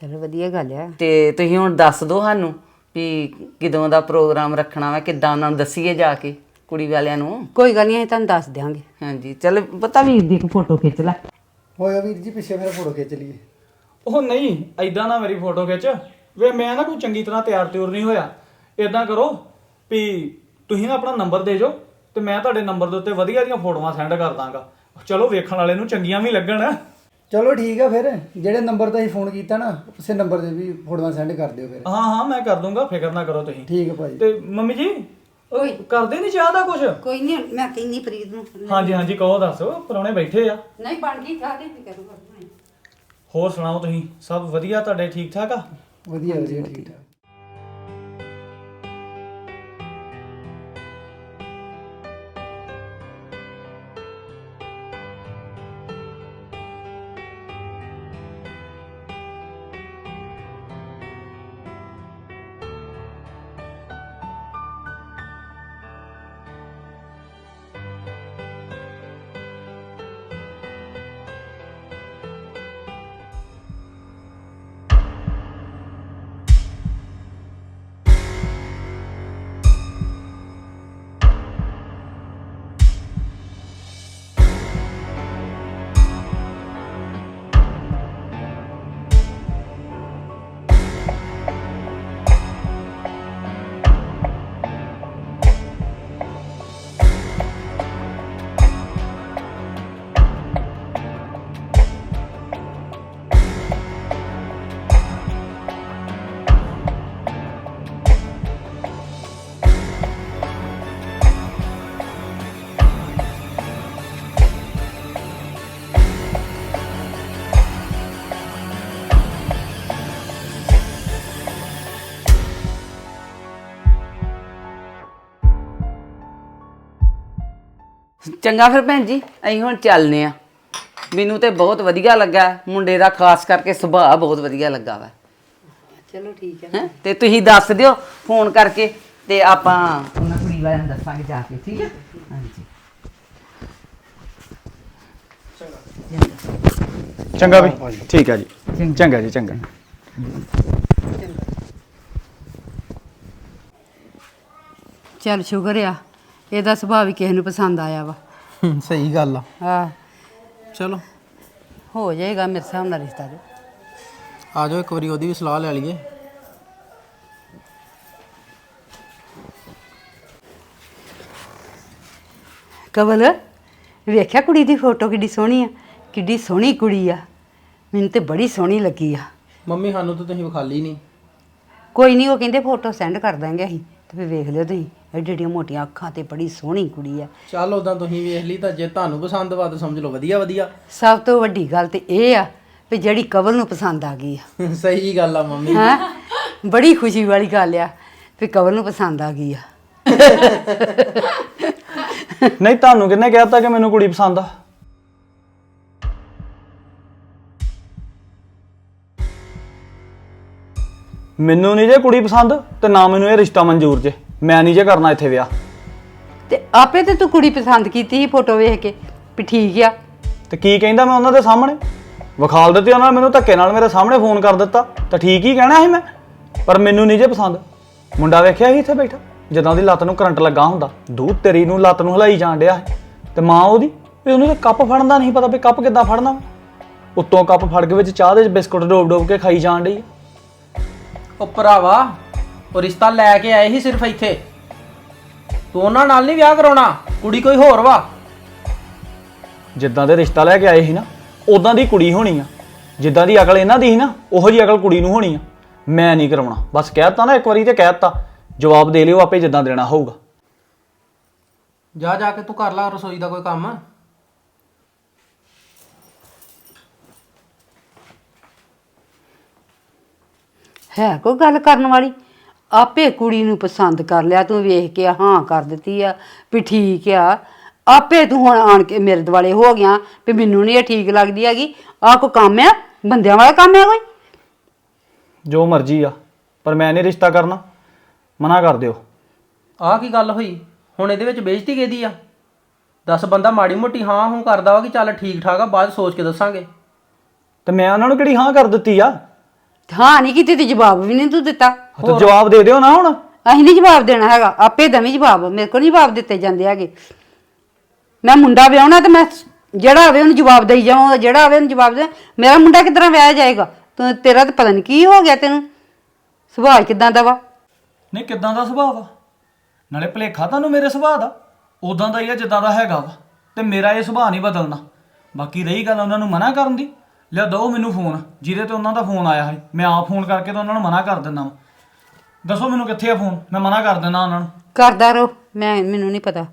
ਚਲੋ ਵਧੀਆ ਗੱਲ ਆ। ਤੇ ਤੁਸੀਂ ਹੁਣ ਦੱਸ ਦਿਓ ਸਾਨੂੰ ਵੀ ਕਿਦੋਂ ਦਾ ਪ੍ਰੋਗਰਾਮ ਰੱਖਣਾ ਵਾ ਕਿੱਦਾਂ ਉਹਨਾਂ ਨੂੰ ਦੱਸੀਏ ਜਾ ਕੇ ਕੁੜੀ ਵਾਲਿਆਂ ਨੂੰ। ਕੋਈ ਗੱਲ ਨਹੀਂ ਅਸੀਂ ਤੁਹਾਨੂੰ ਦੱਸ ਦਿਆਂਗੇ। ਹਾਂਜੀ ਚੱਲ ਪਤਾ ਵੀਰ ਦੀ ਇੱਕ ਫੋਟੋ ਖਿੱਚ ਲੈ। ਹੋਇਆ ਵੀਰ ਜੀ ਪਿੱਛੇ ਮੇਰਾ ਫੋਟੋ ਖਿੱਚ ਲਈਏ। ਉਹ ਨਹੀਂ ਐਦਾਂ ਨਾ ਮੇਰੀ ਫੋਟੋ ਖਿੱਚ। ਵੇ ਮੈਂ ਨਾ ਕੋਈ ਚੰਗੀ ਤਰ੍ਹਾਂ ਤਿਆਰ ਤਿਉਰ ਨਹੀਂ ਹੋਇਆ। ਐਦਾਂ ਕਰੋ ਵੀ ਤੁਸੀਂ ਨਾ ਆਪਣਾ ਨੰਬਰ ਦੇ ਜੋ ਤੇ ਮੈਂ ਤੁਹਾਡੇ ਨੰਬਰ ਦੇ ਉੱਤੇ ਵਧੀਆ ਦੀਆਂ ਫੋਟੋਆਂ ਸੈਂਡ ਕਰ ਦਾਂਗਾ। ਚਲੋ ਵੇਖਣ ਵਾਲੇ ਨੂੰ ਚੰਗੀਆਂ ਵੀ ਲੱਗਣ। ਚਲੋ ਠੀਕ ਆ ਫਿਰ ਜਿਹੜੇ ਨੰਬਰ ਤੇ ਅਸੀਂ ਫੋਨ ਕੀਤਾ ਨਾ ਉਸੇ ਨੰਬਰ ਤੇ ਵੀ ਫੋਟੋਆਂ ਸੈਂਡ ਕਰ ਦਿਓ ਫਿਰ। ਹਾਂ ਹਾਂ ਮੈਂ ਕਰ ਦੂੰਗਾ ਫਿਕਰ ਨਾ ਕਰੋ ਤੁਸੀਂ। ਠੀਕ ਹੈ ਭਾਜੀ। ਤੇ ਮੰਮੀ ਜੀ ਓਏ। ਕਰਦੇ ਨਹੀਂ ਚਾਹ ਦਾ ਕੁਝ ਕੋਈ ਨਹੀਂ ਮੈਂ ਕਹਿੰਨੀ ਪ੍ਰੀਤ ਨੂੰ ਹਾਂਜੀ ਹਾਂਜੀ ਕਹੋ ਦੱਸੋ ਪਰੌਣੇ ਬੈਠੇ ਆ। ਨਹੀਂ ਬਣ ਗਈ ਕਾਹਦੇ ਵੀ ਕਰੂਗਾ ਹੋਰ ਸੁਣਾਓ ਤੁਸੀਂ ਸਭ ਵਧੀਆ ਤੁਹਾਡੇ ਠੀਕ ਠਾਕ ਆ? ਵਧੀਆ ਵਧੀਆ ਠੀਕ ਠਾਕ ਚੰਗਾ ਫਿਰ ਭੈਣ ਜੀ ਅਸੀਂ ਹੁਣ ਚੱਲਨੇ ਆ। ਮੈਨੂੰ ਤੇ ਬਹੁਤ ਵਧੀਆ ਲੱਗਾ ਮੁੰਡੇ ਦਾ ਖਾਸ ਕਰਕੇ ਸੁਭਾਅ ਬਹੁਤ ਵਧੀਆ ਲੱਗਾ ਵਾ। ਚਲੋ ਠੀਕ ਹੈ ਹੈਂ? ਤੇ ਤੁਸੀਂ ਦੱਸ ਦਿਓ ਫੋਨ ਕਰਕੇ ਤੇ ਆਪਾਂ ਉਹਨਾਂ ਕੁੜੀ ਵਾਲਿਆਂ ਨੂੰ ਦੱਸਾਂਗੇ ਜਾ ਕੇ ਠੀਕ ਹੈ ਹਾਂਜੀ। ਚੰਗਾ ਵੀ। ਠੀਕ ਆ ਜੀ। ਚੰਗਾ ਜੀ ਚੰਗਾ। ਚਲ ਸ਼ੁਕਰ ਆ ਇਹਦਾ ਸੁਭਾਅ ਵੀ ਕਿਸੇ ਨੂੰ ਪਸੰਦ ਆਇਆ ਵਾ। ਸਹੀ ਗੱਲ ਆ। ਹਾਂ। ਚਲੋ। ਹੋ ਜਾਏਗਾ ਮੇਰੇ ਹਿਸਾਬ ਨਾਲ ਰਿਸ਼ਤਾ ਤੇ। ਆ ਜਾਓ ਇੱਕ ਵਾਰੀ ਉਹਦੀ ਵੀ ਸਲਾਹ ਲੈ ਲਈਏ। ਕਵਲ ਵੇਖਿਆ ਕੁੜੀ ਦੀ ਫੋਟੋ ਕਿੱਡੀ ਸੋਹਣੀ ਆ? ਕਿੱਡੀ ਸੋਹਣੀ ਕੁੜੀ ਆ। ਮੈਨੂੰ ਤੇ ਬੜੀ ਸੋਹਣੀ ਲੱਗੀ ਆ। ਮੰਮੀ ਸਾਨੂੰ ਤਾਂ ਤੁਸੀਂ ਵਿਖਾਲੀ ਨਹੀਂ। ਕੋਈ ਨਹੀਂ ਉਹ ਕਹਿੰਦੇ ਫੋਟੋ ਸੈਂਡ ਕਰ ਦਾਂਗੇ ਅਸੀਂ ਤੇ ਫਿਰ ਵੇਖ ਲਿਓ ਤੁਸੀਂ। ਐਡੀਆਂ ਮੋਟੀਆਂ ਅੱਖਾਂ ਤੇ ਬੜੀ ਸੋਹਣੀ ਕੁੜੀ ਆ। ਚੱਲ ਉਦਾਂ ਤੁਸੀਂ ਵੇਖ ਲਈ ਤਾਂ ਜੇ ਤੁਹਾਨੂੰ ਪਸੰਦ ਵਾ ਤਾਂ ਸਮਝ ਲਓ ਵਧੀਆ ਵਧੀਆ। ਸਭ ਤੋਂ ਵੱਡੀ ਗੱਲ ਤੇ ਇਹ ਆ ਵੀ ਜਿਹੜੀ ਕਵਲ ਨੂੰ ਪਸੰਦ ਆ ਗਈ ਆ। ਸਹੀ ਗੱਲ ਆ ਮੰਮੀ। ਹੈ? ਬੜੀ ਖੁਸ਼ੀ ਵਾਲੀ ਗੱਲ ਆ ਵੀ ਕਵਲ ਨੂੰ ਪਸੰਦ ਆ ਗਈ ਆ। ਨਹੀਂ ਤੁਹਾਨੂੰ ਕਿਹਨੇ ਕਹਿਤਾ ਕਿ ਮੈਨੂੰ ਕੁੜੀ ਪਸੰਦ ਆ? ਮੈਨੂੰ ਨਹੀਂ ਜੇ ਕੁੜੀ ਪਸੰਦ ਤੇ ਨਾ ਮੈਨੂੰ ਇਹ ਰਿਸ਼ਤਾ ਮਨਜ਼ੂਰ ਜੇ। ਮੈਂ ਨਹੀਂ ਜੇ ਕਰਨਾ ਇੱਥੇ ਵਿਆਹ। ਤੇ ਆਪੇ ਤੇ ਤੂੰ ਕੁੜੀ ਪਸੰਦ ਕੀਤੀ ਸੀ ਫੋਟੋ ਵੇਖ ਕੇ ਵੀ ਠੀਕ ਆ। ਤੇ ਕੀ ਕਹਿੰਦਾ ਮੈਂ ਉਹਨਾਂ ਦੇ ਸਾਹਮਣੇ? ਵਿਖਾਲ ਦਿੱਤੀ ਉਹਨਾਂ ਨੇ ਮੈਨੂੰ ਧੱਕੇ ਨਾਲ ਮੇਰੇ ਸਾਹਮਣੇ ਫੋਨ ਕਰ ਦਿੱਤਾ। ਤਾਂ ਠੀਕ ਹੀ ਕਹਿਣਾ ਸੀ ਮੈਂ। ਪਰ ਮੈਨੂੰ ਨਹੀਂ ਜੇ ਪਸੰਦ। ਮੁੰਡਾ ਵੇਖਿਆ ਸੀ ਇੱਥੇ ਬੈਠਾ ਜਦੋਂ ਦੀ ਲੱਤ ਨੂੰ ਕਰੰਟ ਲੱਗਾ ਹੁੰਦਾ। ਦੂਧ ਤੇਰੀ ਨੂੰ ਲੱਤ ਨੂੰ ਹਿਲਾਈ ਜਾਣ ਡਿਆ ਸੀ। ਤੇ ਮਾਂ ਉਹਦੀ ਵੀ ਉਹਨੂੰ ਤਾਂ ਕੱਪ ਫੜਨ ਦਾ ਨਹੀਂ ਪਤਾ ਵੀ ਕੱਪ ਕਿੱਦਾਂ ਫੜਨਾ ਵਾ। ਉੱਤੋਂ ਕੱਪ ਫੜ ਕੇ ਵਿੱਚ ਚਾਹ ਦੇ ਬਿਸਕੁਟ ਡੋਬ ਡੋਬ ਕੇ ਖਾਈ ਜਾਣ ਡਈ ਉਹ ਭਰਾਵਾ ਉਹ ਰਿਸ਼ਤਾ ਲੈ ਕੇ ਆਏ ਸੀ ਸਿਰਫ ਇੱਥੇ। ਤੂੰ ਉਹਨਾਂ ਨਾਲ ਨਹੀਂ ਵਿਆਹ ਕਰਾਉਣਾ ਕੁੜੀ ਕੋਈ ਹੋਰ ਵਾ। ਜਿੱਦਾਂ ਦੇ ਰਿਸ਼ਤਾ ਲੈ ਕੇ ਆਏ ਸੀ ਨਾ ਉਦਾਂ ਦੀ ਕੁੜੀ ਹੋਣੀ ਆ। ਜਿੱਦਾਂ ਦੀ ਅਕਲ ਇਹਨਾਂ ਦੀ ਸੀ ਨਾ ਉਹੋ ਜੀ ਅਕਲ ਕੁੜੀ ਨੂੰ ਹੋਣੀ ਆ। ਮੈਂ ਨਹੀਂ ਕਰਾਉਣਾ। ਬਸ ਕਹਿਤਾ ਨਾ ਇੱਕ ਵਾਰੀ ਤੇ ਕਹਿਤਾ ਜਵਾਬ ਦੇ ਲਿਓ ਆਪੇ ਜਿੱਦਾਂ ਦੇਣਾ ਹੋਊਗਾ। ਜਾ ਜਾ ਕੇ ਤੂੰ ਕਰ ਲੈ ਰਸੋਈ ਦਾ ਕੋਈ ਕੰਮ। ਹੈ ਕੋਈ ਗੱਲ ਕਰਨ ਵਾਲੀ? ਆਪੇ ਕੁੜੀ ਨੂੰ ਪਸੰਦ ਕਰ ਲਿਆ ਤੂੰ ਵੇਖ ਕੇ ਹਾਂ ਕਰ ਦਿੱਤੀ ਆ ਵੀ ਠੀਕ ਆ। ਆਪੇ ਤੂੰ ਹੁਣ ਆਣ ਕੇ ਮੇਰੇ ਦੁਆਲੇ ਹੋ ਗਿਆ ਵੀ ਮੈਨੂੰ ਨਹੀਂ ਇਹ ਠੀਕ ਲੱਗਦੀ ਹੈਗੀ। ਆਹ ਕੋਈ ਕੰਮ ਆ? ਬੰਦਿਆਂ ਵਾਲਾ ਕੰਮ ਆ ਕੋਈ? ਜੋ ਮਰਜ਼ੀ ਆ ਪਰ ਮੈਂ ਨਹੀਂ ਰਿਸ਼ਤਾ ਕਰਨਾ। ਮਨਾ ਕਰ ਦਿਓ। ਆਹ ਕੀ ਗੱਲ ਹੋਈ? ਹੁਣ ਇਹਦੇ ਵਿੱਚ ਬੇਇੱਜ਼ਤੀ ਕਿਹਦੀ ਆ? ਦੱਸ ਬੰਦਾ ਮਾੜੀ ਮੋਟੀ ਹਾਂ ਹੂੰ ਕਰਦਾ ਵਾ ਕਿ ਚੱਲ ਠੀਕ ਠਾਕ ਆ ਬਾਅਦ 'ਚ ਸੋਚ ਕੇ ਦੱਸਾਂਗੇ। ਤੇ ਮੈਂ ਉਹਨਾਂ ਨੂੰ ਕਿਹੜੀ ਹਾਂ ਕਰ ਦਿੱਤੀ ਆ? ਹਾਂ ਨਹੀਂ ਕੀਤੀ ਤੇ ਜਵਾਬ ਵੀ ਨਹੀਂ ਤੂੰ ਦਿੱਤਾ। ਤੇ ਜਵਾਬ ਦੇ ਦਿਓ ਨਾ ਹੁਣ। ਅਸੀਂ ਨਹੀਂ ਜਵਾਬ ਦੇਣਾ ਹੈਗਾ ਆਪੇ ਦਵੇਂ ਜਵਾਬ ਮੇਰੇ ਕੋਲ ਨਹੀਂ ਜਵਾਬ ਦਿੱਤੇ ਜਾਂਦੇ ਹੈਗੇ। ਮੈਂ ਮੁੰਡਾ ਵਿਆਹਣਾ ਤੇ ਮੈਂ ਜਿਹੜਾ ਆਵੇ ਉਹਨੂੰ ਜਵਾਬ ਦੇਈ ਜਾਵਾਂ ਜਿਹੜਾ ਆਵੇ ਉਹਨੂੰ ਜਵਾਬ ਦੇ ਮੇਰਾ ਮੁੰਡਾ ਕਿੱਦਾਂ ਵਿਆਹਿਆ ਜਾਏਗਾ? ਤੂੰ ਤੇਰਾ ਤਾਂ ਪਤਾ ਨਹੀਂ ਕੀ ਹੋ ਗਿਆ ਤੈਨੂੰ। ਸੁਭਾਅ ਕਿਦਾਂ ਦਾ ਵਾ? ਨਹੀਂ ਕਿੱਦਾਂ ਦਾ ਸੁਭਾਅ ਵਾ? ਨਾਲੇ ਭਲੇਖਾ ਤੁਹਾਨੂੰ ਮੇਰੇ ਸੁਭਾਅ ਦਾ। ਉਦਾਂ ਦਾ ਹੀ ਆ ਜਿੱਦਾਂ ਦਾ ਹੈਗਾ ਵਾ। ਤੇ ਮੇਰਾ ਇਹ ਸੁਭਾਅ ਨਹੀਂ ਬਦਲਣਾ। ਬਾਕੀ ਰਹੀ ਗੱਲ ਉਹਨਾਂ ਨੂੰ ਮਨਾ ਕਰਨ ਦੀ। ਲਿਆ ਦੋ ਮੈਨੂੰ ਫੋਨ ਜਿਹਦੇ ਤੇ ਉਹਨਾਂ ਦਾ ਫੋਨ ਆਇਆ ਹੈ ਮੈਂ ਆਪ ਫੋਨ ਕਰਕੇ ਤਾਂ ਉਹਨਾਂ ਨੂੰ ਮਨਾ ਕਰ ਦਿੰਦਾ ਵਾ। ਦੱਸੋ ਮੈਨੂੰ ਕਿੱਥੇ ਆ ਫੋਨ? ਮੈਂ ਮਨਾ ਕਰ ਦਿੰਦਾ ਉਹਨਾਂ ਨੂੰ। ਕਰਦਾ ਰਹੋ ਮੈਂ ਮੈਨੂੰ ਨਹੀਂ ਪਤਾ।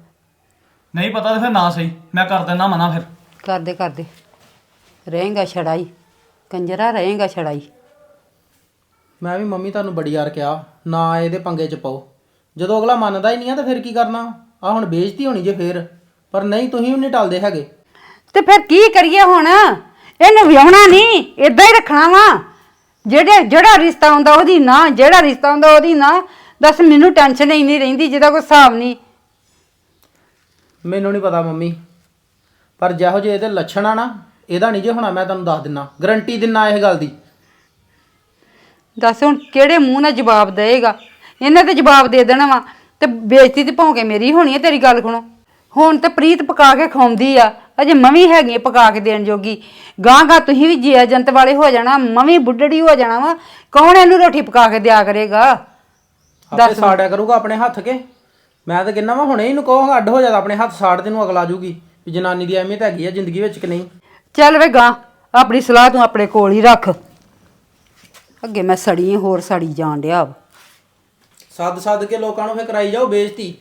ਨਹੀਂ ਪਤਾ ਤੇ ਫਿਰ ਨਾ ਸਹੀ ਮੈਂ ਕਰ ਦਿੰਦਾ ਮਨਾ ਫਿਰ। ਕਰਦੇ ਕਰਦੇ। ਰਹੇਗਾ ਛੜਾਈ। ਕੰਜਰਾ ਰਹੇਗਾ ਛੜਾਈ। ਮੈਂ ਵੀ ਮੰਮੀ ਤੁਹਾਨੂੰ ਬੜੀ ਯਾਰ ਕਿਹਾ ਨਾ ਇਹਦੇ ਪੰਗੇ 'ਚ ਪਾਓ। ਜਦੋਂ ਅਗਲਾ ਮੰਨਦਾ ਹੀ ਨਹੀਂ ਆ ਤਾਂ ਫਿਰ ਕੀ ਕਰਨਾ? ਆ ਹੁਣ ਬੇਇੱਜ਼ਤੀ ਹੋਣੀ ਜੇ ਫੇਰ। ਪਰ ਨਹੀਂ ਤੁਸੀਂ ਵੀ ਨਹੀਂ ਟਲਦੇ ਹੈਗੇ। ਤੇ ਫਿਰ ਕੀ ਕਰੀਏ ਹੁਣ? ਇਹਨੂੰ ਵਿਆਹਣਾ ਨਹੀਂ ਇਦਾਂ ਹੀ ਰੱਖਣਾ ਵਾ। ਜਿਹੜੇ ਜਿਹੜਾ ਰਿਸ਼ਤਾ ਹੁੰਦਾ ਉਹਦੀ ਨਾ ਜਿਹੜਾ ਰਿਸ਼ਤਾ ਹੁੰਦਾ ਉਹਦੀ ਨਾ। ਦੱਸ ਮੈਨੂੰ ਟੈਨਸ਼ਨ ਹੀ ਨਹੀਂ ਰਹਿੰਦੀ ਜਿਹਦਾ ਕੋਈ ਹਿਸਾਬ ਨਹੀਂ। ਮੈਨੂੰ ਨਹੀਂ ਪਤਾ ਮੰਮੀ। ਪਰ ਜਿਹੋ ਜਿਹੇ ਇਹਦੇ ਲੱਛਣ ਆ ਨਾ ਇਹਦਾ ਨਹੀਂ ਜੇ ਹੋਣਾ ਮੈਂ ਤੁਹਾਨੂੰ ਦੱਸ ਦਿੰਨਾ। ਗਰੰਟੀ ਦਿੰਨਾ ਇਹ ਗੱਲ ਦੀ। ਦੱਸ ਹੁਣ ਕਿਹੜੇ ਮੂੰਹ ਨਾਲ ਜਵਾਬ ਦੇਏਗਾ? ਇਹਨੇ ਤੇ ਜਵਾਬ ਦੇ ਦੇਣਾ ਵਾ। ਤੇ ਬੇਇੱਜ਼ਤੀ ਤੇ ਭੌਂਕੇ ਮੇਰੀ ਹੋਣੀ ਹੈ ਤੇਰੀ ਗੱਲ ਸੁਣੋ। ਹੁਣ ਤੇ ਪ੍ਰੀਤ ਪਕਾ ਕੇ ਖਾਉਂਦੀ ਆ। ਅਜੇ ਮਵੀ ਹੈਗੀ ਆ ਪਕਾ ਕੇ ਦੇਣ ਜੋਗੀ। ਗਾਂ ਗਾਂ ਤੁਸੀਂ ਵੀ ਜੀ ਏਜੰਟ ਵਾਲੇ ਹੋ ਜਾਣਾ ਮਵੀ ਬੁੱਢੜੀ ਹੋ ਜਾਣਾ ਵਾ। ਕੌਣ ਇਹਨੂੰ ਰੋਟੀ ਪਕਾ ਕੇ ਦਿਆ ਕਰੇਗਾ? ਆਪੇ ਸਾੜਿਆ ਕਰੂਗਾ ਆਪਣੇ ਹੱਥ ਕੇ। ਮੈਂ ਤਾਂ ਕਹਿੰਦਾ ਵਾ ਹੁਣੇ ਇਹਨੂੰ ਕਹੋ ਅੱਡ ਹੋ ਜਾ ਆਪਣੇ ਹੱਥ ਸਾੜ ਤੈਨੂੰ ਅਗਲਾ ਜੂਗੀ ਵੀ ਜਨਾਨੀ ਦੀ ਅਹਿਮੀਅਤ ਹੈਗੀ ਆ ਜ਼ਿੰਦਗੀ ਵਿੱਚ ਕਿ ਨਹੀਂ। ਚੱਲ ਵੇ ਗਾਂ ਆਪਣੀ ਸਲਾਹ ਤੂੰ ਆਪਣੇ ਕੋਲ ਹੀ ਰੱਖ। ਅੱਗੇ ਮੈਂ ਸੜੀ ਆਂ, ਹੋਰ ਸੜੀ ਜਾਣ ਡਿਆ ਵਾ। ਸੱਦ ਸੱਦ ਕੇ ਲੋਕਾਂ ਨੂੰ ਫੇਰ ਕਰਾਈ ਜਾਓ ਬੇਇੱਜ਼ਤੀ।